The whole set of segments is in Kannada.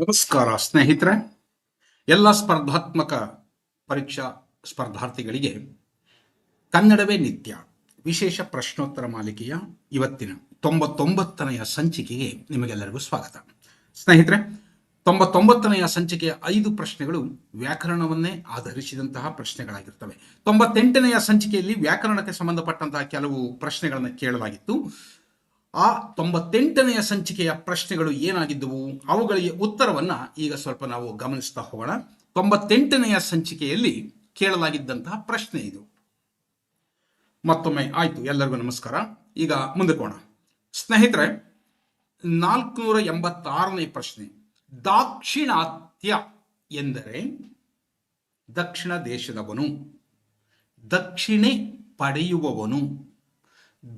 ನಮಸ್ಕಾರ ಸ್ನೇಹಿತರೆ, ಎಲ್ಲ ಸ್ಪರ್ಧಾತ್ಮಕ ಪರೀಕ್ಷಾ ಸ್ಪರ್ಧಾರ್ಥಿಗಳಿಗೆ ಕನ್ನಡವೇ ನಿತ್ಯ ವಿಶೇಷ ಪ್ರಶ್ನೋತ್ತರ ಮಾಲಿಕೆಯ ಇವತ್ತಿನ ತೊಂಬತ್ತೊಂಬತ್ತನೆಯ ಸಂಚಿಕೆಗೆ ನಿಮಗೆಲ್ಲರಿಗೂ ಸ್ವಾಗತ. ಸ್ನೇಹಿತರೆ, ತೊಂಬತ್ತೊಂಬತ್ತನೆಯ ಸಂಚಿಕೆಯ ಐದು ಪ್ರಶ್ನೆಗಳು ವ್ಯಾಕರಣವನ್ನೇ ಆಧರಿಸಿದಂತಹ ಪ್ರಶ್ನೆಗಳಾಗಿರ್ತವೆ. ತೊಂಬತ್ತೆಂಟನೆಯ ಸಂಚಿಕೆಯಲ್ಲಿ ವ್ಯಾಕರಣಕ್ಕೆ ಸಂಬಂಧಪಟ್ಟಂತಹ ಕೆಲವು ಪ್ರಶ್ನೆಗಳನ್ನು ಕೇಳಲಾಗಿತ್ತು. ಆ ತೊಂಬತ್ತೆಂಟನೆಯ ಸಂಚಿಕೆಯ ಪ್ರಶ್ನೆಗಳು ಏನಾಗಿದ್ದವು? ಅವುಗಳಿಗೆ ಉತ್ತರವನ್ನು ಈಗ ಸ್ವಲ್ಪ ನಾವು ಗಮನಿಸ್ತಾ ಹೋಗೋಣ. ತೊಂಬತ್ತೆಂಟನೆಯ ಸಂಚಿಕೆಯಲ್ಲಿ ಕೇಳಲಾಗಿದ್ದಂತಹ ಪ್ರಶ್ನೆ ಇದು. ಮತ್ತೊಮ್ಮೆ ಆಯ್ತು. ಎಲ್ಲರಿಗೂ ನಮಸ್ಕಾರ. ಈಗ ಮುಂದಕ್ಕೋಣ ಸ್ನೇಹಿತರೆ, ನಾಲ್ಕುನೂರ ಎಂಬತ್ತಾರನೇ ಪ್ರಶ್ನೆ. ದಾಕ್ಷಿಣಾತ್ಯ ಎಂದರೆ ದಕ್ಷಿಣ ದೇಶದವನು, ದಕ್ಷಿಣೆ ಪಡೆಯುವವನು.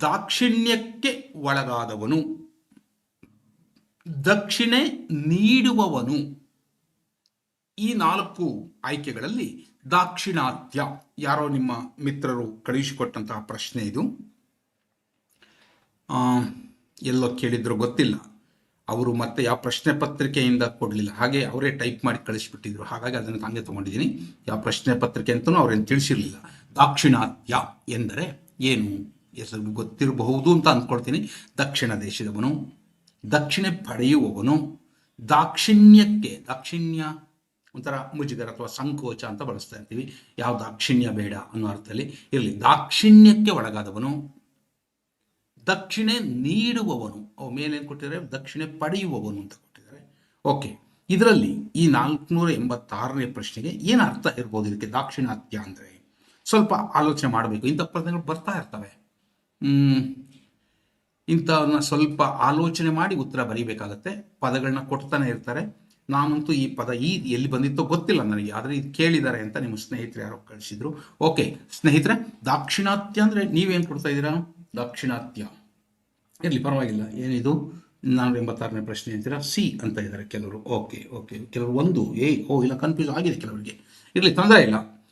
ದಾಕ್ಷಿಣ್ಯಕ್ಕೆ ಒಳಗಾದವನು. ದಕ್ಷಿಣೆ ನೀಡುವವನು. ಈ ನಾಲ್ಕು ಆಯ್ಕೆಗಳಲ್ಲಿ ದಾಕ್ಷಿಣಾತ್ಯ. ಯಾರೋ ನಿಮ್ಮ ಮಿತ್ರರು ಕಳುಹಿಸಿಕೊಟ್ಟಂತಹ ಪ್ರಶ್ನೆ ಇದು. ಎಲ್ಲೋ ಕೇಳಿದ್ರು ಗೊತ್ತಿಲ್ಲ. ಅವರು ಮತ್ತೆ ಯಾವ ಪ್ರಶ್ನೆ ಪತ್ರಿಕೆಯಿಂದ ಕೊಡಲಿಲ್ಲ. ಹಾಗೆ ಅವರೇ ಟೈಪ್ ಮಾಡಿ ಕಳಿಸಿಬಿಟ್ಟಿದ್ರು. ಹಾಗಾಗಿ ಅದನ್ನು ಹಂಗೆ ತಗೊಂಡಿದ್ದೀನಿ. ಯಾವ ಪ್ರಶ್ನೆ ಪತ್ರಿಕೆ ಅಂತಲೂ ಅವ್ರೇನು ತಿಳಿಸಿರಲಿಲ್ಲ. ದಾಕ್ಷಿಣಾತ್ಯ ಎಂದರೆ ಏನು? ಹೆಸರು ಗೊತ್ತಿರಬಹುದು ಅಂತ ಅಂದ್ಕೊಳ್ತೀನಿ ದಕ್ಷಿಣ ದೇಶದವನು, ದಕ್ಷಿಣೆ ಪಡೆಯುವವನು, ದಾಕ್ಷಿಣ್ಯಕ್ಕೆ, ದಾಕ್ಷಿಣ್ಯ ಒಂಥರ ಮುಜುಗರ ಅಥವಾ ಸಂಕೋಚ ಅಂತ ಬಳಸ್ತಾ ಇರ್ತೀವಿ. ಯಾವ ದಾಕ್ಷಿಣ್ಯ ಬೇಡ ಅನ್ನೋ ಅರ್ಥದಲ್ಲಿ ಇರಲಿ. ದಾಕ್ಷಿಣ್ಯಕ್ಕೆ ಒಳಗಾದವನು, ದಕ್ಷಿಣೆ ನೀಡುವವನು, ಅವು ಮೇಲೇನು ಕೊಟ್ಟಿದ್ದಾರೆ? ದಕ್ಷಿಣೆ ಪಡೆಯುವವನು ಅಂತ ಕೊಟ್ಟಿದ್ದಾರೆ. ಓಕೆ, ಇದರಲ್ಲಿ ಈ ನಾಲ್ಕುನೂರ ಎಂಬತ್ತಾರನೇ ಪ್ರಶ್ನೆಗೆ ಏನು ಅರ್ಥ ಇರ್ಬೋದು ಇದಕ್ಕೆ ದಾಕ್ಷಿಣಾತ್ಯ ಅಂದರೆ? ಸ್ವಲ್ಪ ಆಲೋಚನೆ ಮಾಡಬೇಕು. ಇಂಥ ಪ್ರಶ್ನೆಗಳು ಬರ್ತಾ ಇರ್ತವೆ. ಹ್ಮ್, ಇಂಥವನ್ನ ಸ್ವಲ್ಪ ಆಲೋಚನೆ ಮಾಡಿ ಉತ್ತರ ಬರೀಬೇಕಾಗತ್ತೆ. ಪದಗಳನ್ನ ಕೊಡ್ತಾನೆ ಇರ್ತಾರೆ. ನಾನಂತೂ ಈ ಪದ ಈ ಎಲ್ಲಿ ಬಂದಿತ್ತೋ ಗೊತ್ತಿಲ್ಲ ನನಗೆ. ಆದರೆ ಇದು ಕೇಳಿದ್ದಾರೆ ಅಂತ ನಿಮ್ಮ ಸ್ನೇಹಿತರು ಯಾರೋ ಕಳಿಸಿದ್ರು. ಓಕೆ ಸ್ನೇಹಿತರೆ ದಾಕ್ಷಿಣಾತ್ಯ ಅಂದರೆ ನೀವೇನು ಕೊಡ್ತಾ ಇದ್ದೀರಾ? ದಾಕ್ಷಿಣಾತ್ಯ. ಇರಲಿ ಪರವಾಗಿಲ್ಲ. ಏನಿದು? ನಾನು ಎಂಬತ್ತಾರನೇ ಪ್ರಶ್ನೆ ಅಂತೀರಾ ಸಿ ಅಂತ ಇದ್ದಾರೆ ಕೆಲವರು. Okay okay. ಕೆಲವರು ಒಂದು. ಏ ಓ ಇಲ್ಲ ಕನ್ಫ್ಯೂಸ್ ಆಗಿದೆ ಕೆಲವರಿಗೆ. ಇರಲಿ ತೊಂದರೆ ಇಲ್ಲ.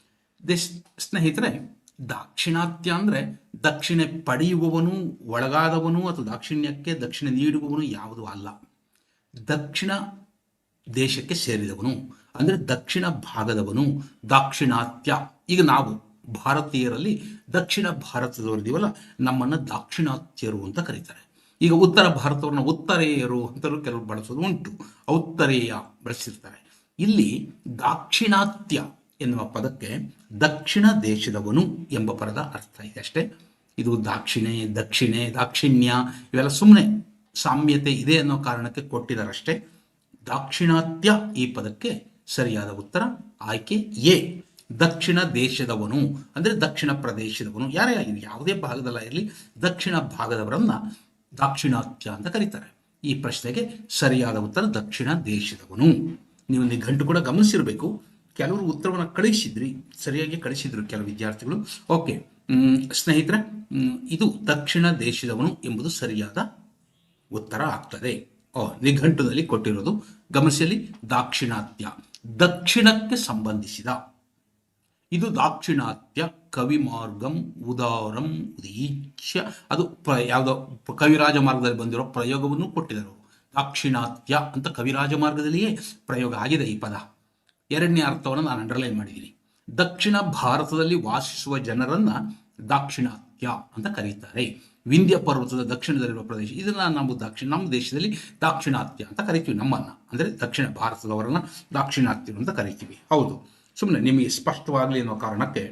ದಿಸ್ ಸ್ನೇಹಿತರೆ ದಾಕ್ಷಿಣಾತ್ಯ ಅಂದರೆ ದಕ್ಷಿಣೆ ಪಡೆಯುವವನು, ಒಳಗಾದವನು ಅಥವಾ ದಾಕ್ಷಿಣ್ಯಕ್ಕೆ ದಕ್ಷಿಣ ನೀಡುವವನು ಯಾವುದೂ ಅಲ್ಲ. ದಕ್ಷಿಣ ದೇಶಕ್ಕೆ ಸೇರಿದವನು ಅಂದರೆ ದಕ್ಷಿಣ ಭಾಗದವನು, ದಾಕ್ಷಿಣಾತ್ಯ. ಈಗ ನಾವು ಭಾರತೀಯರಲ್ಲಿ ದಕ್ಷಿಣ ಭಾರತದವರಿದ್ದೀವಲ್ಲ ನಮ್ಮನ್ನು ದಾಕ್ಷಿಣಾತ್ಯರು ಅಂತ ಕರೀತಾರೆ. ಈಗ ಉತ್ತರ ಭಾರತವನ್ನ ಉತ್ತರೇಯರು ಅಂತಲೂ ಕೆಲವರು ಬಳಸೋದು ಉಂಟು, ಔತ್ತರೇಯ ಬಳಸಿರ್ತಾರೆ. ಇಲ್ಲಿ ದಾಕ್ಷಿಣಾತ್ಯ ಎನ್ನುವ ಪದಕ್ಕೆ ದಕ್ಷಿಣ ದೇಶದವನು ಎಂಬ ಪದದ ಅರ್ಥ ಇದೆ ಅಷ್ಟೇ. ಇದು ದಾಕ್ಷಿಣೆ, ದಕ್ಷಿಣೆ, ದಾಕ್ಷಿಣ್ಯ ಇವೆಲ್ಲ ಸುಮ್ಮನೆ ಸಾಮ್ಯತೆ ಇದೆ ಅನ್ನೋ ಕಾರಣಕ್ಕೆ ಕೊಟ್ಟಿದ್ದಾರಷ್ಟೇ. ದಾಕ್ಷಿಣಾತ್ಯ ಈ ಪದಕ್ಕೆ ಸರಿಯಾದ ಉತ್ತರ ಆಯ್ಕೆ ಎ. ದಕ್ಷಿಣ ದೇಶದವನು ಅಂದರೆ ದಕ್ಷಿಣ ಪ್ರದೇಶದವನು. ಯಾರೇ ಆಗಿರಲಿ, ಯಾವುದೇ ಭಾಗದಲ್ಲ ಇರಲಿ, ದಕ್ಷಿಣ ಭಾಗದವರನ್ನ ದಾಕ್ಷಿಣಾತ್ಯ ಅಂತ ಕರೀತಾರೆ. ಈ ಪ್ರಶ್ನೆಗೆ ಸರಿಯಾದ ಉತ್ತರ ದಕ್ಷಿಣ ದೇಶದವನು. ನೀವು ನಿಘಂಟು ಕೂಡ ಗಮನಿಸಿರಬೇಕು. ಕೆಲವರು ಉತ್ತರವನ್ನು ಕಳಿಸಿದ್ರಿ, ಸರಿಯಾಗಿ ಕಳಿಸಿದ್ರು ಕೆಲವು ವಿದ್ಯಾರ್ಥಿಗಳು. ಓಕೆ ಸ್ನೇಹಿತರೆ ಇದು ದಕ್ಷಿಣ ದೇಶದವನು ಎಂಬುದು ಸರಿಯಾದ ಉತ್ತರ ಆಗ್ತದೆ. ನಿಘಂಟುದಲ್ಲಿ ಕೊಟ್ಟಿರೋದು ಗಮನಿಸಲಿ ದಾಕ್ಷಿಣಾತ್ಯ. ದಕ್ಷಿಣಕ್ಕೆ ಸಂಬಂಧಿಸಿದ. ಇದು ದಾಕ್ಷಿಣಾತ್ಯ ಕವಿ ಮಾರ್ಗಂ ಉದಾರಂ, ಉದೀಚ್ಯ. ಅದು ಪ್ರ, ಯಾವುದೋ ಕವಿರಾಜ ಮಾರ್ಗದಲ್ಲಿ ಬಂದಿರೋ ಪ್ರಯೋಗವನ್ನು ಕೊಟ್ಟಿದರು ದಾಕ್ಷಿಣಾತ್ಯ ಅಂತ ಕವಿರಾಜ ಮಾರ್ಗದಲ್ಲಿಯೇ ಪ್ರಯೋಗ ಆಗಿದೆ ಈ ಪದ. ಎರಡನೇ ಅರ್ಥವನ್ನು ನಾನು ಅಂಡರ್ಲೈನ್ ಮಾಡಿದ್ದೀನಿ. ದಕ್ಷಿಣ ಭಾರತದಲ್ಲಿ ವಾಸಿಸುವ ಜನರನ್ನ ದಾಕ್ಷಿಣಾತ್ಯ ಅಂತ ಕರೀತಾರೆ. ವಿಂಧ್ಯ ಪರ್ವತದ ದಕ್ಷಿಣದಲ್ಲಿರುವ ಪ್ರದೇಶ, ಇದನ್ನ ನಾವು ದಕ್ಷಿಣ ನಮ್ಮ ದೇಶದಲ್ಲಿ ದಾಕ್ಷಿಣಾತ್ಯ ಅಂತ ಕರಿತೀವಿ, ನಮ್ಮನ್ನ. ಅಂದರೆ ದಕ್ಷಿಣ ಭಾರತದವರನ್ನ ದಾಕ್ಷಿಣಾತ್ಯರು ಅಂತ ಕರಿತೀವಿ. ಹೌದು. ಸುಮ್ಮನೆ ನಿಮಗೆ ಸ್ಪಷ್ಟವಾಗಲಿ ಅನ್ನೋ ಕಾರಣಕ್ಕೆ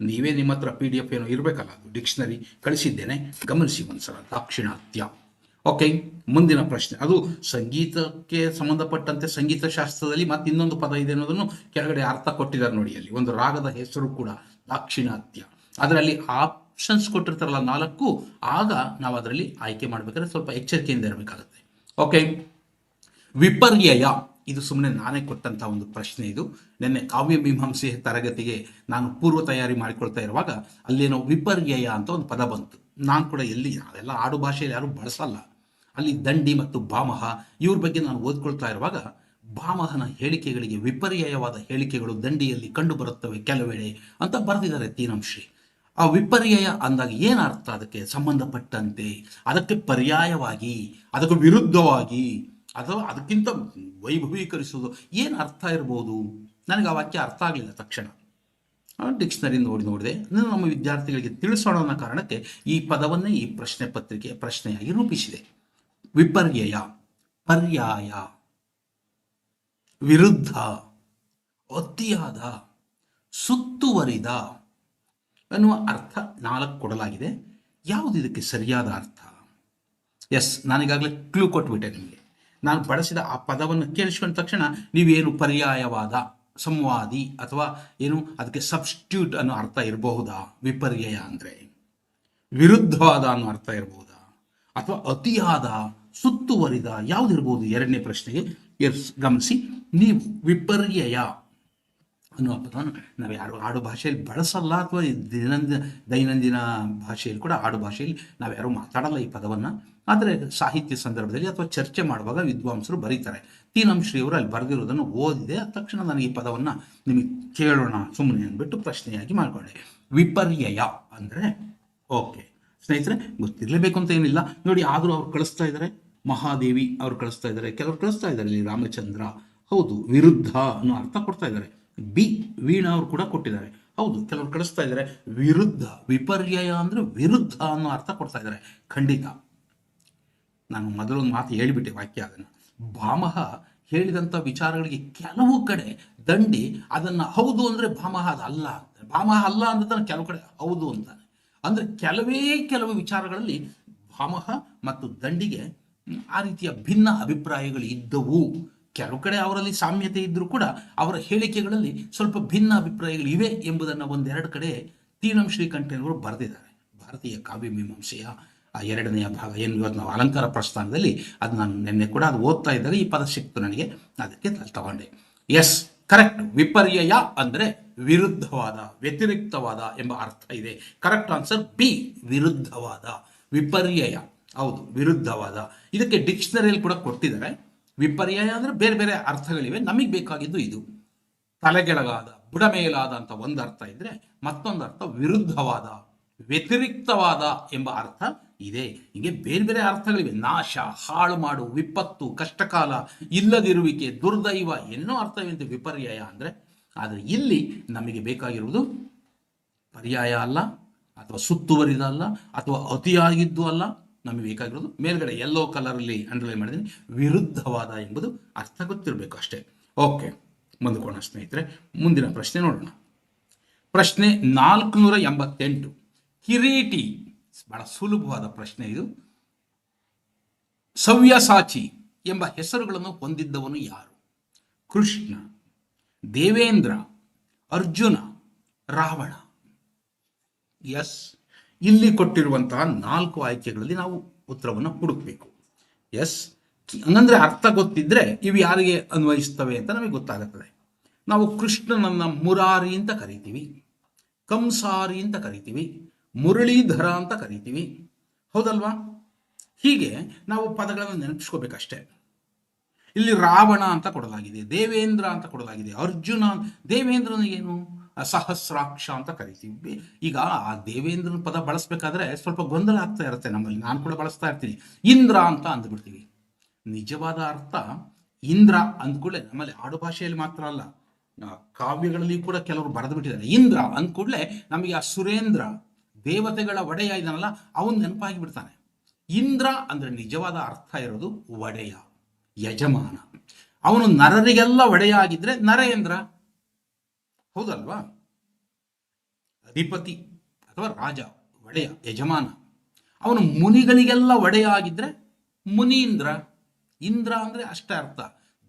ನೀವೇ ನಿಮ್ಮ ಹತ್ರ ಪಿ ಡಿ ಎಫ್ ಏನೋ ಇರಬೇಕಲ್ಲ, ಅದು ಡಿಕ್ಷನರಿ ಕಳಿಸಿದ್ದೇನೆ. ಗಮನಿಸಿ ಒಂದ್ಸಲ, ದಾಕ್ಷಿಣಾತ್ಯ. ಓಕೆ ಮುಂದಿನ ಪ್ರಶ್ನೆ. ಅದು ಸಂಗೀತಕ್ಕೆ ಸಂಬಂಧಪಟ್ಟಂತೆ ಸಂಗೀತ ಶಾಸ್ತ್ರದಲ್ಲಿ ಮತ್ತೆ ಇನ್ನೊಂದು ಪದ ಇದೆ ಅನ್ನೋದನ್ನು ಕೆಳಗಡೆ ಅರ್ಥ ಕೊಟ್ಟಿದ್ದಾರೆ ನೋಡಿ ಅಲ್ಲಿ. ಒಂದು ರಾಗದ ಹೆಸರು ಕೂಡ ದಾಕ್ಷಿಣಾತ್ಯ. ಅದರಲ್ಲಿ ಆಪ್ಷನ್ಸ್ ಕೊಟ್ಟಿರ್ತಾರಲ್ಲ ನಾಲ್ಕು, ಆಗ ನಾವು ಅದರಲ್ಲಿ ಆಯ್ಕೆ ಮಾಡಬೇಕಾದ್ರೆ ಸ್ವಲ್ಪ ಎಚ್ಚರಿಕೆಯಿಂದ ಇರಬೇಕಾಗುತ್ತೆ. ಓಕೆ ವಿಪರ್ಯಯ. ಇದು ಸುಮ್ಮನೆ ನಾನೇ ಕೊಟ್ಟಂತ ಒಂದು ಪ್ರಶ್ನೆ ಇದು. ನಿನ್ನೆ ಕಾವ್ಯ ಮೀಮಾಂಸೆ ತರಗತಿಗೆ ನಾನು ಪೂರ್ವ ತಯಾರಿ ಮಾಡಿಕೊಳ್ತಾ ಇರುವಾಗ ಅಲ್ಲೇನೋ ವಿಪರ್ಯಯ ಅಂತ ಒಂದು ಪದ ಬಂತು. ನಾನು ಕೂಡ ಎಲ್ಲಿ, ಅದೆಲ್ಲ ಆಡು ಭಾಷೆಯಲ್ಲಿ ಯಾರು ಬಳಸಲ್ಲ. ಅಲ್ಲಿ ದಂಡಿ ಮತ್ತು ಭಾಮಹ ಇವ್ರ ಬಗ್ಗೆ ನಾನು ಓದ್ಕೊಳ್ತಾ ಇರುವಾಗ ಭಾಮಹನ ಹೇಳಿಕೆಗಳಿಗೆ ವಿಪರ್ಯಯವಾದ ಹೇಳಿಕೆಗಳು ದಂಡಿಯಲ್ಲಿ ಕಂಡು ಬರುತ್ತವೆ ಕೆಲವೆಡೆ ಅಂತ ಬರೆದಿದ್ದಾರೆ ತೀನಂಶ್ರೀ ಆ ವಿಪರ್ಯಯ ಅಂದಾಗ ಏನು ಅರ್ಥ ಅದಕ್ಕೆ? ಸಂಬಂಧಪಟ್ಟಂತೆ. ಅದಕ್ಕೆ ಪರ್ಯಾಯವಾಗಿ, ಅದಕ್ಕೆ ವಿರುದ್ಧವಾಗಿ, ಅಥವಾ ಅದಕ್ಕಿಂತ ವೈಭವೀಕರಿಸುವುದು ಏನು ಅರ್ಥ ಇರ್ಬೋದು? ನನಗೆ ಆ ವಾಕ್ಯ ಅರ್ಥ ಆಗಲಿಲ್ಲ ತಕ್ಷಣ. ಡಿಕ್ಷನರಿ ನೋಡಿ ನೋಡಿದೆ. ನಮ್ಮ ವಿದ್ಯಾರ್ಥಿಗಳಿಗೆ ತಿಳಿಸೋಣ ಕಾರಣಕ್ಕೆ ಈ ಪದವನ್ನೇ ಈ ಪ್ರಶ್ನೆ ಪತ್ರಿಕೆ ಪ್ರಶ್ನೆಯಾಗಿ ರೂಪಿಸಿದೆ. ವಿಪರ್ಯಯ, ಪರ್ಯಾಯ, ವಿರುದ್ಧ ಅತಿಯಾದ ಸುತ್ತುವರಿದ ಅನ್ನುವ ಅರ್ಥ ನಾಲ್ಕು ಕೊಡಲಾಗಿದೆ. ಯಾವುದು ಇದಕ್ಕೆ ಸರಿಯಾದ ಅರ್ಥ? ಎಸ್ ನಾನೀಗಾಗಲೇ ಕ್ಲೂ ಕೊಟ್ಬಿಟ್ಟೆ ನಿಮಗೆ. ನಾನು ಬಳಸಿದ ಆ ಪದವನ್ನು ಕೇಳಿಸ್ಕೊಂಡ ತಕ್ಷಣ ನೀವೇನು ಪರ್ಯಾಯವಾದ, ಸಂವಾದಿ ಅಥವಾ ಏನು ಅದಕ್ಕೆ ಸಬ್ಸ್ಟ್ಯೂಟ್ ಅನ್ನೋ ಅರ್ಥ ಇರಬಹುದಾ? ವಿಪರ್ಯಯ ಅಂದರೆ. ವಿರುದ್ಧವಾದ ಅನ್ನೋ ಅರ್ಥ ಇರಬಹುದಾ? ಅಥವಾ ಅತಿಯಾದ? ಸುತ್ತುವರಿದ, ಯಾವುದಿರ್ಬೋದು? ಎರಡನೇ ಪ್ರಶ್ನೆಗೆ ಎಸ್, ಗಮನಿಸಿ. ನೀವು ವಿಪರ್ಯಯ ಅನ್ನುವ ಪದವನ್ನು ನಾವು ಯಾರು ಆಡು ಭಾಷೆಯಲ್ಲಿ ಬಳಸಲ್ಲ ಅಥವಾ ದೈನಂದಿನ ದೈನಂದಿನ ಭಾಷೆಯಲ್ಲಿ ಕೂಡ ಆಡು ಭಾಷೆಯಲ್ಲಿ ನಾವು ಯಾರು ಮಾತಾಡಲ್ಲ ಈ ಪದವನ್ನು. ಆದರೆ ಸಾಹಿತ್ಯ ಸಂದರ್ಭದಲ್ಲಿ ಅಥವಾ ಚರ್ಚೆ ಮಾಡುವಾಗ ವಿದ್ವಾಂಸರು ಬರೀತಾರೆ. ತೀನಂ ಶ್ರೀಯವರು ಅಲ್ಲಿ ಬರೆದಿರೋದನ್ನು ಓದಿದೆ. ತಕ್ಷಣ ನನಗೆ ಈ ಪದವನ್ನು ನಿಮಗೆ ಕೇಳೋಣ ಸುಮ್ಮನೆ ಅಂದ್ಬಿಟ್ಟು ಪ್ರಶ್ನೆಯಾಗಿ ಮಾಡಿಕೊಂಡೆ. ವಿಪರ್ಯಯ ಅಂದರೆ, ಓಕೆ. ಸ್ನೇಹಿತರೆ, ಗೊತ್ತಿರಲೇಬೇಕು ಅಂತ ಏನಿಲ್ಲ. ನೋಡಿ, ಆದರೂ ಅವ್ರು ಕಳಿಸ್ತಾ ಇದ್ದಾರೆ ಮಹಾದೇವಿ ಅವ್ರು ಕಳಿಸ್ತಾ ಇದ್ದಾರೆ. ಕೆಲವರು ಕಳಿಸ್ತಾ ಇದ್ದಾರೆ. ಇಲ್ಲಿ ರಾಮಚಂದ್ರ. ಹೌದು, ವಿರುದ್ಧ ಅನ್ನೋ ಅರ್ಥ ಕೊಡ್ತಾ ಇದ್ದಾರೆ. ಬಿ, ವೀಣಾ ಅವರು ಕೂಡ ಕೊಟ್ಟಿದ್ದಾರೆ. ಹೌದು, ಕೆಲವರು ಕಳಿಸ್ತಾ ಇದ್ದಾರೆ. ವಿರುದ್ಧ, ವಿಪರ್ಯಯ ಅಂದರೆ ವಿರುದ್ಧ ಅನ್ನೋ ಅರ್ಥ ಕೊಡ್ತಾ ಇದ್ದಾರೆ. ಖಂಡಿತ. ನಾನು ಮೊದಲೊಂದು ಮಾತು ಹೇಳಿಬಿಟ್ಟೆ ವಾಕ್ಯ ಅದನ್ನು. ಭಾಮಹ ಹೇಳಿದಂಥ ವಿಚಾರಗಳಿಗೆ ಕೆಲವು ಕಡೆ ದಂಡಿ ಅದನ್ನು ಹೌದು ಅಂದರೆ ಭಾಮಹ ಅದು ಅಲ್ಲ ಅಂತಾನೆ. ಭಾಮಹ ಅಲ್ಲ ಅಂದ್ರೆ ಕೆಲವು ಕಡೆ ಹೌದು ಅಂತಾನೆ ಅಂದರೆ ಕೆಲವೇ ಕೆಲವು ವಿಚಾರಗಳಲ್ಲಿ ಭಾಮಹ ಮತ್ತು ದಂಡಿಗೆ ಆ ರೀತಿಯ ಭಿನ್ನ ಅಭಿಪ್ರಾಯಗಳು ಇದ್ದವು. ಕೆಲವು ಕಡೆ ಅವರಲ್ಲಿ ಸಾಮ್ಯತೆ ಇದ್ದರೂ ಕೂಡ ಅವರ ಹೇಳಿಕೆಗಳಲ್ಲಿ ಸ್ವಲ್ಪ ಭಿನ್ನ ಅಭಿಪ್ರಾಯಗಳು ಇವೆ ಎಂಬುದನ್ನು ಒಂದೆರಡು ಕಡೆ ತೀನಂ ಶ್ರೀಕಂಠನವರು ಬರೆದಿದ್ದಾರೆ. ಭಾರತೀಯ ಕಾವ್ಯ ಮೀಮಾಂಸೆಯ ಆ ಎರಡನೆಯ ಭಾಗ ಏನು ಇವತ್ತು ನಾವು ಅಲಂಕಾರ ಪ್ರಸ್ಥಾನದಲ್ಲಿ ಅದು ನಾನು ನಿನ್ನೆ ಕೂಡ ಅದು ಓದ್ತಾ ಇದ್ದಾಗ ಈ ಪದ ಸಿಕ್ತು ನನಗೆ ಅದಕ್ಕೆ ತಗೊಂಡೆ. ಎಸ್ ಕರೆಕ್ಟ್ ವಿಪರ್ಯಯ ಅಂದರೆ ವಿರುದ್ಧವಾದ, ವ್ಯತಿರಿಕ್ತವಾದ ಎಂಬ ಅರ್ಥ ಇದೆ. ಕರೆಕ್ಟ್ ಆನ್ಸರ್ ಬಿ ವಿರುದ್ಧವಾದ. ವಿಪರ್ಯಯ. ಹೌದು, ವಿರುದ್ಧವಾದ. ಇದಕ್ಕೆ ಡಿಕ್ಷನರಿಯಲ್ಲಿ ಕೂಡ ಕೊಟ್ಟಿದ್ದಾರೆ. ವಿಪರ್ಯಯ ಅಂದರೆ ಬೇರೆ ಬೇರೆ ಅರ್ಥಗಳಿವೆ. ನಮಗೆ ಬೇಕಾಗಿದ್ದು ಇದು. ತಲೆಗೆಳಗಾದ ಬುಡಮೇಲಾದ ಅಂತ ಒಂದು ಅರ್ಥ ಇದ್ರೆ ಮತ್ತೊಂದು ಅರ್ಥ ವಿರುದ್ಧವಾದ, ವ್ಯತಿರಿಕ್ತವಾದ ಎಂಬ ಅರ್ಥ ಇದೆ. ಹೀಗೆ ಬೇರೆ ಬೇರೆ ಅರ್ಥಗಳಿವೆ. ನಾಶ, ಹಾಳು ಮಾಡು, ವಿಪತ್ತು, ಕಷ್ಟಕಾಲ, ಇಲ್ಲದಿರುವಿಕೆ, ದುರ್ದೈವ ಎನ್ನೋ ಅರ್ಥವಿದೆ ವಿಪರ್ಯಯ ಅಂದರೆ. ಆದರೆ ಇಲ್ಲಿ ನಮಗೆ ಬೇಕಾಗಿರುವುದು ಪರ್ಯಾಯ ಅಲ್ಲ, ಅಥವಾ ಸುತ್ತುವರಿದ ಅಲ್ಲ, ಅಥವಾ ಅತಿಯಾಗಿದ್ದು ಅಲ್ಲ ನಮಗೆ ಬೇಕಾಗಿರೋದು ಮೇಲ್ಗಡೆ ಯೆಲ್ಲೋ ಕಲರಲ್ಲಿ ಅಂಡರ್ಲೈನ್ ಮಾಡಿದ್ದೀನಿ. ವಿರುದ್ಧವಾದ ಎಂಬುದು ಅರ್ಥ ಗೊತ್ತಿರಬೇಕು ಅಷ್ಟೇ. ಓಕೆ ಮುಂದುಕೋಣ ಸ್ನೇಹಿತರೆ. ಮುಂದಿನ ಪ್ರಶ್ನೆ ನೋಡೋಣ. ಪ್ರಶ್ನೆ ನಾಲ್ಕುನೂರ ಎಂಬತ್ತೆಂಟು. ಕಿರೀಟಿ. ಬಹಳ ಸುಲಭವಾದ ಪ್ರಶ್ನೆ ಇದು. ಸವ್ಯಸಾಚಿ ಎಂಬ ಹೆಸರುಗಳನ್ನು ಹೊಂದಿದ್ದವನು ಯಾರು? ಕೃಷ್ಣ, ದೇವೇಂದ್ರ, ಅರ್ಜುನ, ರಾವಣ. ಎಸ್ ಇಲ್ಲಿ ಕೊಟ್ಟಿರುವಂತಹ ನಾಲ್ಕು ಆಯ್ಕೆಗಳಲ್ಲಿ ನಾವು ಉತ್ತರವನ್ನು ಹುಡುಕಬೇಕು. ಎಸ್ ಹಂಗಂದ್ರೆ ಅರ್ಥ ಗೊತ್ತಿದ್ರೆ ಇವು ಯಾರಿಗೆ ಅನ್ವಯಿಸ್ತವೆ ಅಂತ ನಮಗೆ ಗೊತ್ತಾಗುತ್ತದೆ. ನಾವು ಕೃಷ್ಣನನ್ನ ಮುರಾರಿ ಅಂತ ಕರಿತೀವಿ. ಕಂಸಾರಿ ಅಂತ ಕರಿತೀವಿ. ಮುರಳೀಧರ ಅಂತ ಕರಿತೀವಿ. ಹೌದಲ್ವಾ? ಹೀಗೆ ನಾವು ಪದಗಳನ್ನು ನೆನಪಿಸ್ಕೋಬೇಕಷ್ಟೇ. ಇಲ್ಲಿ ರಾವಣ ಅಂತ ಕೊಡಲಾಗಿದೆ, ದೇವೇಂದ್ರ ಅಂತ ಕೊಡಲಾಗಿದೆ, ಅರ್ಜುನ ದೇವೇಂದ್ರನಿಗೇನು? ಆ ಸಹಸ್ರಾಕ್ಷ ಅಂತ ಕರಿತೀವಿ. ಈಗ ಆ ದೇವೇಂದ್ರನ ಪದ ಬಳಸ್ಬೇಕಾದ್ರೆ ಸ್ವಲ್ಪ ಗೊಂದಲ ಆಗ್ತಾ ಇರುತ್ತೆ ನಮ್ಮಲ್ಲಿ. ನಾನು ಕೂಡ ಬಳಸ್ತಾ ಇರ್ತೀನಿ. ಇಂದ್ರ ಅಂತ ಅಂದ್ಬಿಡ್ತೀವಿ. ನಿಜವಾದ ಅರ್ಥ, ಇಂದ್ರ ಅಂದ್ಕೂಡ್ಲೆ ನಮ್ಮಲ್ಲಿ ಆಡು ಭಾಷೆಯಲ್ಲಿ ಮಾತ್ರ ಅಲ್ಲ ಕಾವ್ಯಗಳಲ್ಲಿ ಕೂಡ ಕೆಲವರು ಬರೆದು ಬಿಟ್ಟಿದ್ದಾರೆ ಇಂದ್ರ ಅಂದ್ಕೂಡಲೇ ನಮಗೆ ಆ ಸುರೇಂದ್ರ, ದೇವತೆಗಳ ಒಡೆಯ ಇದನ್ನಲ್ಲ, ಅವನು ನೆನಪಾಗಿ ಬಿಡ್ತಾನೆ. ಇಂದ್ರ ಅಂದ್ರೆ ನಿಜವಾದ ಅರ್ಥ ಇರೋದು ಒಡೆಯ, ಯಜಮಾನ. ಅವನು ನರರಿಗೆಲ್ಲ ಒಡೆಯ ಆಗಿದ್ರೆ ನರೇಂದ್ರ ಹೌದಲ್ವಾ? ಅಧಿಪತಿ ಅಥವಾ ರಾಜ, ಒಡೆಯ, ಯಜಮಾನ, ಅವನು ಮುನಿಗಳಿಗೆಲ್ಲ ಒಡೆಯ ಆಗಿದ್ರೆ ಮುನೀಂದ್ರ, ಇಂದ್ರ ಅಂದ್ರೆ ಅಷ್ಟೇ ಅರ್ಥ.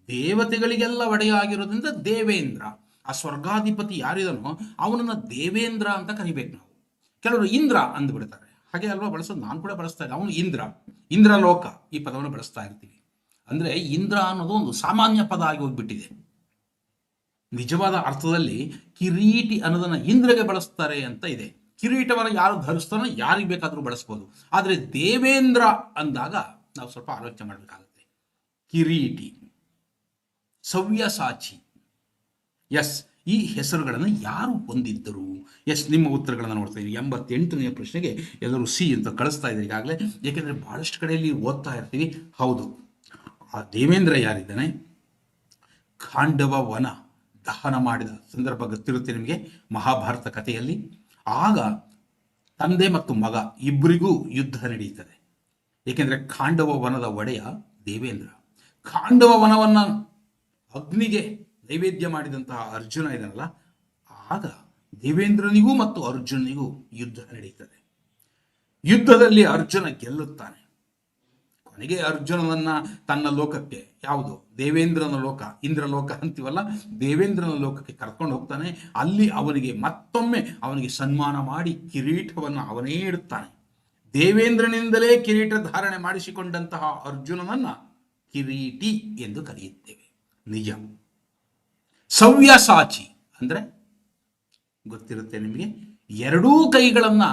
ದೇವತೆಗಳಿಗೆಲ್ಲ ಒಡೆಯ ಆಗಿರೋದ್ರಿಂದ ದೇವೇಂದ್ರ. ಆ ಸ್ವರ್ಗಾಧಿಪತಿ ಯಾರಿದನೋ ಅವನನ್ನ ದೇವೇಂದ್ರ ಅಂತ ಕರಿಬೇಕು ನಾವು. ಕೆಲವರು ಇಂದ್ರ ಅಂದ್ಬಿಡ್ತಾರೆ. ಹಾಗೆ ಅಲ್ವಾ ಬಳಸೋದು? ನಾನು ಕೂಡ ಬಳಸ್ತಾ ಇದ್ದೆ. ಅವನು ಇಂದ್ರ. ಇಂದ್ರಲೋಕ ಈ ಪದವನ್ನು ಬಳಸ್ತಾ ಇರ್ತೀವಿ. ಅಂದ್ರೆ ಇಂದ್ರ ಅನ್ನೋದು ಒಂದು ಸಾಮಾನ್ಯ ಪದ ಆಗಿ ಹೋಗ್ಬಿಟ್ಟಿದೆ. ನಿಜವಾದ ಅರ್ಥದಲ್ಲಿ ಕಿರೀಟಿ ಅನ್ನೋದನ್ನ ಇಂದ್ರಗೆ ಬಳಸ್ತಾರೆ ಅಂತ ಇದೆ. ಕಿರೀಟವನ್ನು ಯಾರು ಧರಿಸ್ತಾನೋ ಯಾರಿಗೆ ಬೇಕಾದರೂ ಬಳಸ್ಬೋದು. ಆದರೆ ದೇವೇಂದ್ರ ಅಂದಾಗ ನಾವು ಸ್ವಲ್ಪ ಆಲೋಚನೆ ಮಾಡಬೇಕಾಗುತ್ತೆ. ಕಿರೀಟಿ, ಸವ್ಯಸಾಚಿ. ಎಸ್, ಈ ಹೆಸರುಗಳನ್ನು ಯಾರು ಹೊಂದಿದ್ದರು? ಎಸ್, ನಿಮ್ಮ ಉತ್ತರಗಳನ್ನು ನೋಡ್ತಾ ಇದ್ದೀವಿ ಎಂಬತ್ತೆಂಟನೆಯ ಪ್ರಶ್ನೆಗೆ ಎಲ್ಲರೂ ಸಿ ಅಂತ ಕಳಿಸ್ತಾ ಇದ್ದಾರೆ ಈಗಾಗಲೇ. ಏಕೆಂದರೆ ಭಾಳಷ್ಟು ಕಡೆಯಲ್ಲಿ ಓದ್ತಾ ಇರ್ತೀವಿ. ಹೌದು. ಆ ದೇವೇಂದ್ರ ಯಾರಿದ್ದಾನೆ? ಖಾಂಡವ ವನ ದಹನ ಮಾಡಿದ ಸಂದರ್ಭ ಗೊತ್ತಿರುತ್ತೆ ನಿಮಗೆ? ಮಹಾಭಾರತ ಕಥೆಯಲ್ಲಿ. ಆಗ ತಂದೆ ಮತ್ತು ಮಗ ಇಬ್ಬರಿಗೂ ಯುದ್ಧ ನಡೆಯುತ್ತದೆ. ಏಕೆಂದರೆ ಖಾಂಡವ ವನದ ಒಡೆಯ ದೇವೇಂದ್ರ. ಖಾಂಡವ ವನವನ್ನು ಅಗ್ನಿಗೆ ನೈವೇದ್ಯ ಮಾಡಿದಂತಹ ಅರ್ಜುನ ಇದನ್ನಲ್ಲ ಆಗ ದೇವೇಂದ್ರನಿಗೂ ಮತ್ತು ಅರ್ಜುನನಿಗೂ ಯುದ್ಧ ನಡೆಯುತ್ತದೆ. ಯುದ್ಧದಲ್ಲಿ ಅರ್ಜುನ ಗೆಲ್ಲುತ್ತಾನೆ. ಕೊನೆಗೆ ಅರ್ಜುನನನ್ನ ತನ್ನ ಲೋಕಕ್ಕೆ, ಯಾವುದು? ದೇವೇಂದ್ರನ ಲೋಕ, ಇಂದ್ರಲೋಕ ಅಂತೀವಲ್ಲ? ದೇವೇಂದ್ರನ ಲೋಕಕ್ಕೆ ಕರ್ಕೊಂಡು ಹೋಗ್ತಾನೆ. ಅಲ್ಲಿ ಅವನಿಗೆ ಮತ್ತೊಮ್ಮೆ ಅವನಿಗೆ ಸನ್ಮಾನ ಮಾಡಿ ಕಿರೀಟವನ್ನು ಅವನೇ ಇಡುತ್ತಾನೆ. ದೇವೇಂದ್ರನಿಂದಲೇ ಕಿರೀಟ ಧಾರಣೆ ಮಾಡಿಸಿಕೊಂಡಂತಹ ಅರ್ಜುನನನ್ನ ಕಿರೀಟಿ ಎಂದು ಕರೆಯುತ್ತೇವೆ. ನಿಜ. ಸವ್ಯಸಾಚಿ ಅಂದ್ರೆ ಗೊತ್ತಿರುತ್ತೆ ನಿಮಗೆ? ಎರಡೂ ಕೈಗಳನ್ನ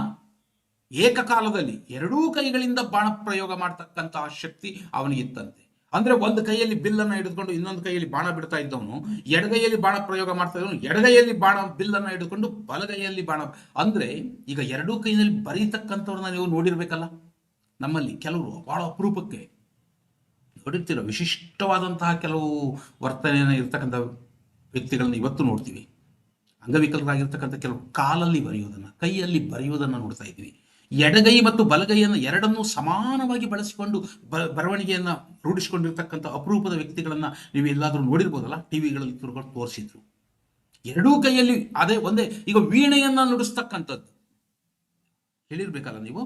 ಏಕಕಾಲದಲ್ಲಿ ಎರಡೂ ಕೈಗಳಿಂದ ಬಾಣ ಪ್ರಯೋಗ ಮಾಡ್ತಕ್ಕಂತಹ ಶಕ್ತಿ ಅವನಿಗಿತ್ತಂತೆ ಅಂದ್ರೆ ಒಂದು ಕೈಯಲ್ಲಿ ಬಿಲ್ಲನ್ನು ಹಿಡಿದುಕೊಂಡು ಇನ್ನೊಂದು ಕೈಯಲ್ಲಿ ಬಾಣ ಬಿಡ್ತಾ ಇದ್ದವನು ಎಡಗೈಯಲ್ಲಿ ಬಾಣ ಪ್ರಯೋಗ ಮಾಡ್ತಾ ಇದ್ದವನು ಎಡಗೈಯಲ್ಲಿ ಬಾಣ ಬಿಲ್ಲನ್ನು ಹಿಡಿದುಕೊಂಡು ಬಲಗೈಯಲ್ಲಿ ಬಾಣ. ಅಂದ್ರೆ ಈಗ ಎರಡೂ ಕೈಯಲ್ಲಿ ಬರೀತಕ್ಕಂಥವ್ರನ್ನ ನೀವು ನೋಡಿರ್ಬೇಕಲ್ಲ? ನಮ್ಮಲ್ಲಿ ಕೆಲವರು ಬಹಳ ಅಪರೂಪಕ್ಕೆ ನೋಡಿರ್ತೀರ, ವಿಶಿಷ್ಟವಾದಂತಹ ಕೆಲವು ವರ್ತನೆಯನ್ನು ಇರ್ತಕ್ಕಂಥ ವ್ಯಕ್ತಿಗಳನ್ನು ಇವತ್ತು ನೋಡ್ತೀವಿ. ಅಂಗವಿಕಲರಾಗಿರ್ತಕ್ಕಂಥ ಕೆಲವು ಕಾಲಲ್ಲಿ ಬರೆಯುವುದನ್ನು ಕೈಯಲ್ಲಿ ಬರೆಯುವುದನ್ನು ನೋಡ್ತಾ ಇದ್ವಿ ಎಡಗೈ ಮತ್ತು ಬಲಗೈಯನ್ನು ಎರಡನ್ನೂ ಸಮಾನವಾಗಿ ಬಳಸಿಕೊಂಡು ಬ, ಬರವಣಿಗೆಯನ್ನು ರೂಢಿಸಿಕೊಂಡಿರ್ತಕ್ಕಂಥ ಅಪರೂಪದ ವ್ಯಕ್ತಿಗಳನ್ನು ನೀವು ಎಲ್ಲಾದರೂ ನೋಡಿರ್ಬೋದಲ್ಲ ಟಿ ವಿಗಳಲ್ಲಿ ತಿರುಕೊಂಡು ತೋರಿಸಿದ್ರು. ಎರಡೂ ಕೈಯಲ್ಲಿ ಅದೇ ಒಂದೇ, ಈಗ ವೀಣೆಯನ್ನು ನುಡಿಸ್ತಕ್ಕಂಥದ್ದು. ಹೇಳಿರ್ಬೇಕಲ್ಲ ನೀವು?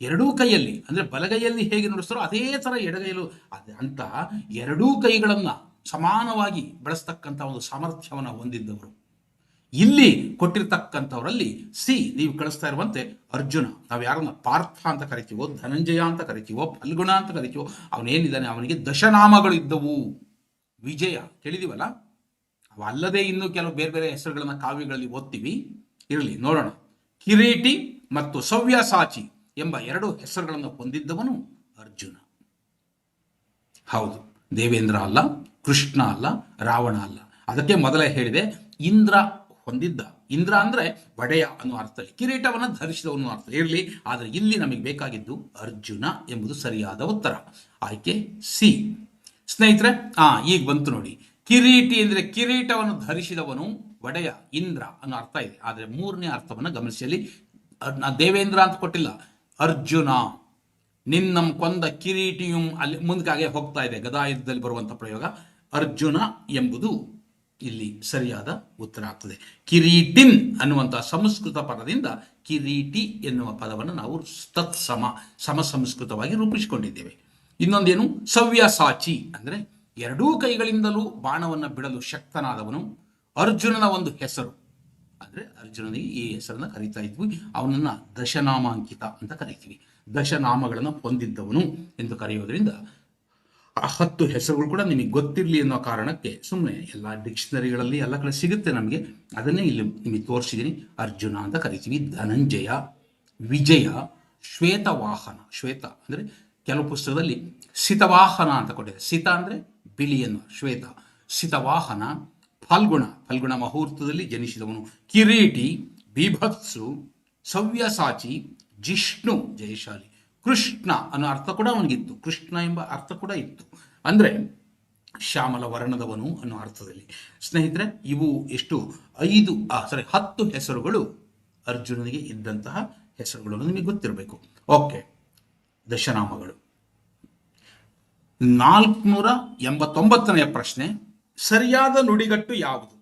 ಎರಡೂ ಕೈಯಲ್ಲಿ, ಅಂದರೆ ಬಲಗೈಯಲ್ಲಿ ಹೇಗೆ ನುಡಿಸ್ತಾರೋ ಅದೇ ಥರ ಎಡಗೈಯಲ್ಲೂ ಅದೇ ಅಂತ ಎರಡೂ ಕೈಗಳನ್ನು ಸಮಾನವಾಗಿ ಬಳಸ್ತಕ್ಕಂಥ ಒಂದು ಸಾಮರ್ಥ್ಯವನ್ನು ಹೊಂದಿದ್ದವರು. ಇಲ್ಲಿ ಕೊಟ್ಟಿರ್ತಕ್ಕಂಥವರಲ್ಲಿ ಸಿ, ನೀವು ಕಳಿಸ್ತಾ ಇರುವಂತೆ ಅರ್ಜುನ. ನಾವು ಯಾರನ್ನ ಪಾರ್ಥ ಅಂತ ಕರಿತೀವೋ, ಧನಂಜಯ ಅಂತ ಕರಿತೀವೋ, ಫಲ್ಗುಣ ಅಂತ ಕರಿತೀವೋ, ಅವನೇನಿದ್ದಾನೆ, ಅವನಿಗೆ ದಶನಾಮಗಳಿದ್ದವು ವಿಜಯ, ಕೇಳಿದೀವಲ್ಲ? ಅವಲ್ಲದೆ ಇನ್ನೂ ಕೆಲವು ಬೇರೆ ಬೇರೆ ಹೆಸರುಗಳನ್ನ ಕಾವ್ಯಗಳಲ್ಲಿ ಓದ್ತೀವಿ. ಇರಲಿ, ನೋಡೋಣ. ಕಿರೀಟಿ ಮತ್ತು ಸವ್ಯಸಾಚಿ ಎಂಬ ಎರಡು ಹೆಸರುಗಳನ್ನು ಹೊಂದಿದ್ದವನು ಅರ್ಜುನ. ಹೌದು, ದೇವೇಂದ್ರ ಅಲ್ಲ, ಕೃಷ್ಣ ಅಲ್ಲ, ರಾವಣ ಅಲ್ಲ. ಅದಕ್ಕೆ ಮೊದಲೇ ಹೇಳಿದೆ, ಇಂದ್ರ ಹೊಂದಿದ್ದ. ಇಂದ್ರ ಅಂದ್ರೆ ಒಡೆಯ ಅನ್ನೋ ಅರ್ಥದಲ್ಲಿ ಕಿರೀಟವನ್ನು ಧರಿಸಿದವನು ಅರ್ಥ. ಇರಲಿ ಆದರೆ ಇಲ್ಲಿ ನಮಗೆ ಬೇಕಾಗಿದ್ದು ಅರ್ಜುನ ಎಂಬುದು ಸರಿಯಾದ ಉತ್ತರ. ಆಯ್ಕೆ ಸಿ. ಸ್ನೇಹಿತರೆ, ಆ, ಈಗ ಬಂತು ನೋಡಿ. ಕಿರೀಟಿ ಅಂದ್ರೆ ಕಿರೀಟವನ್ನು ಧರಿಸಿದವನು ಒಡೆಯ ಇಂದ್ರ ಅನ್ನೋ ಅರ್ಥ ಇದೆ. ಆದರೆ ಮೂರನೇ ಅರ್ಥವನ್ನು ಗಮನಿಸಲಿ ದೇವೇಂದ್ರ ಅಂತ ಕೊಟ್ಟಿಲ್ಲ. ಅರ್ಜುನ, ನಿನ್ನಂ ಕೊಂದ ಕಿರೀಟಿಯು ಅಲ್ಲಿ ಮುಂದಕ್ಕಾಗೆ ಹೋಗ್ತಾ ಇದೆ ಗದಾಯುದ್ಧದಲ್ಲಿ ಬರುವಂಥ ಪ್ರಯೋಗ. ಅರ್ಜುನ ಎಂಬುದು ಇಲ್ಲಿ ಸರಿಯಾದ ಉತ್ತರ ಆಗ್ತದೆ. ಕಿರೀಟಿನ್ ಅನ್ನುವಂಥ ಸಂಸ್ಕೃತ ಪದದಿಂದ ಕಿರೀಟಿ ಎನ್ನುವ ಪದವನ್ನು ನಾವು ತತ್ಸಮ ಸಮ ಸಂಸ್ಕೃತವಾಗಿ ರೂಪಿಸಿಕೊಂಡಿದ್ದೇವೆ. ಇನ್ನೊಂದೇನು? ಸವ್ಯಸಾಚಿ ಅಂದರೆ ಎರಡೂ ಕೈಗಳಿಂದಲೂ ಬಾಣವನ್ನು ಬಿಡಲು ಶಕ್ತನಾದವನು ಅರ್ಜುನನ ಒಂದು ಹೆಸರು. ಅಂದರೆ ಅರ್ಜುನನಿಗೆ ಈ ಹೆಸರನ್ನು ಕರೀತಾ ಇದ್ವಿ. ಅವನನ್ನ ದಶನಾಮಾಂಕಿತ ಅಂತ ಕರಿತೀವಿ. ದಶನಾಮಗಳನ್ನು ಹೊಂದಿದ್ದವನು ಎಂದು ಕರೆಯೋದ್ರಿಂದ ಆ ಹತ್ತು ಹೆಸರುಗಳು ಕೂಡ ನಿಮಗೆ ಗೊತ್ತಿರಲಿ ಅನ್ನೋ ಕಾರಣಕ್ಕೆ ಸುಮ್ಮನೆ ಎಲ್ಲ ಡಿಕ್ಷನರಿಗಳಲ್ಲಿ ಎಲ್ಲ ಕಡೆ ಸಿಗುತ್ತೆ ನಮಗೆ. ಅದನ್ನೇ ಇಲ್ಲಿ ನಿಮಗೆ ತೋರಿಸಿದ್ದೀನಿ. ಅರ್ಜುನ ಅಂತ ಕರಿತೀವಿ, ಧನಂಜಯ, ವಿಜಯ, ಶ್ವೇತವಾಹನ. ಶ್ವೇತ ಅಂದರೆ ಕೆಲವು ಪುಸ್ತಕದಲ್ಲಿ ಸಿತವಾಹನ ಅಂತ ಕೊಟ್ಟಿದೆ ಸಿತ ಅಂದರೆ ಬಿಳಿ ಎನ್ನುವ ಶ್ವೇತ. ಸಿತವಾಹನ, ಫಲ್ಗುಣ. ಫಲ್ಗುಣ ಮುಹೂರ್ತದಲ್ಲಿ ಜನಿಸಿದವನು ಕಿರೀಟಿ, ಬಿಭತ್ಸು, ಸವ್ಯಸಾಚಿ, ಜಿಷ್ಣು. ಜಯಶಾಲಿ. ಕೃಷ್ಣ ಅನ್ನೋ ಅರ್ಥ ಕೂಡ ಅವನಿಗಿತ್ತು. ಕೃಷ್ಣ ಎಂಬ ಅರ್ಥ ಕೂಡ ಇತ್ತು. ಅಂದರೆ ಶ್ಯಾಮಲ ವರ್ಣದವನು ಅನ್ನೋ ಅರ್ಥದಲ್ಲಿ. ಸ್ನೇಹಿತರೆ, ಇವು ಎಷ್ಟು? ಐದು ಸಾರಿ ಹತ್ತು ಹೆಸರುಗಳು ಅರ್ಜುನನಿಗೆ ಇದ್ದಂತಹ ಹೆಸರುಗಳು ನಿಮಗೆ ಗೊತ್ತಿರಬೇಕು. ಓಕೆ, ದಶನಾಮಗಳು. ನಾಲ್ಕುನೂರ ಎಂಬತ್ತೊಂಬತ್ತನೆಯ ಪ್ರಶ್ನೆ, ಸರಿಯಾದ ನುಡಿಗಟ್ಟು ಯಾವುದು?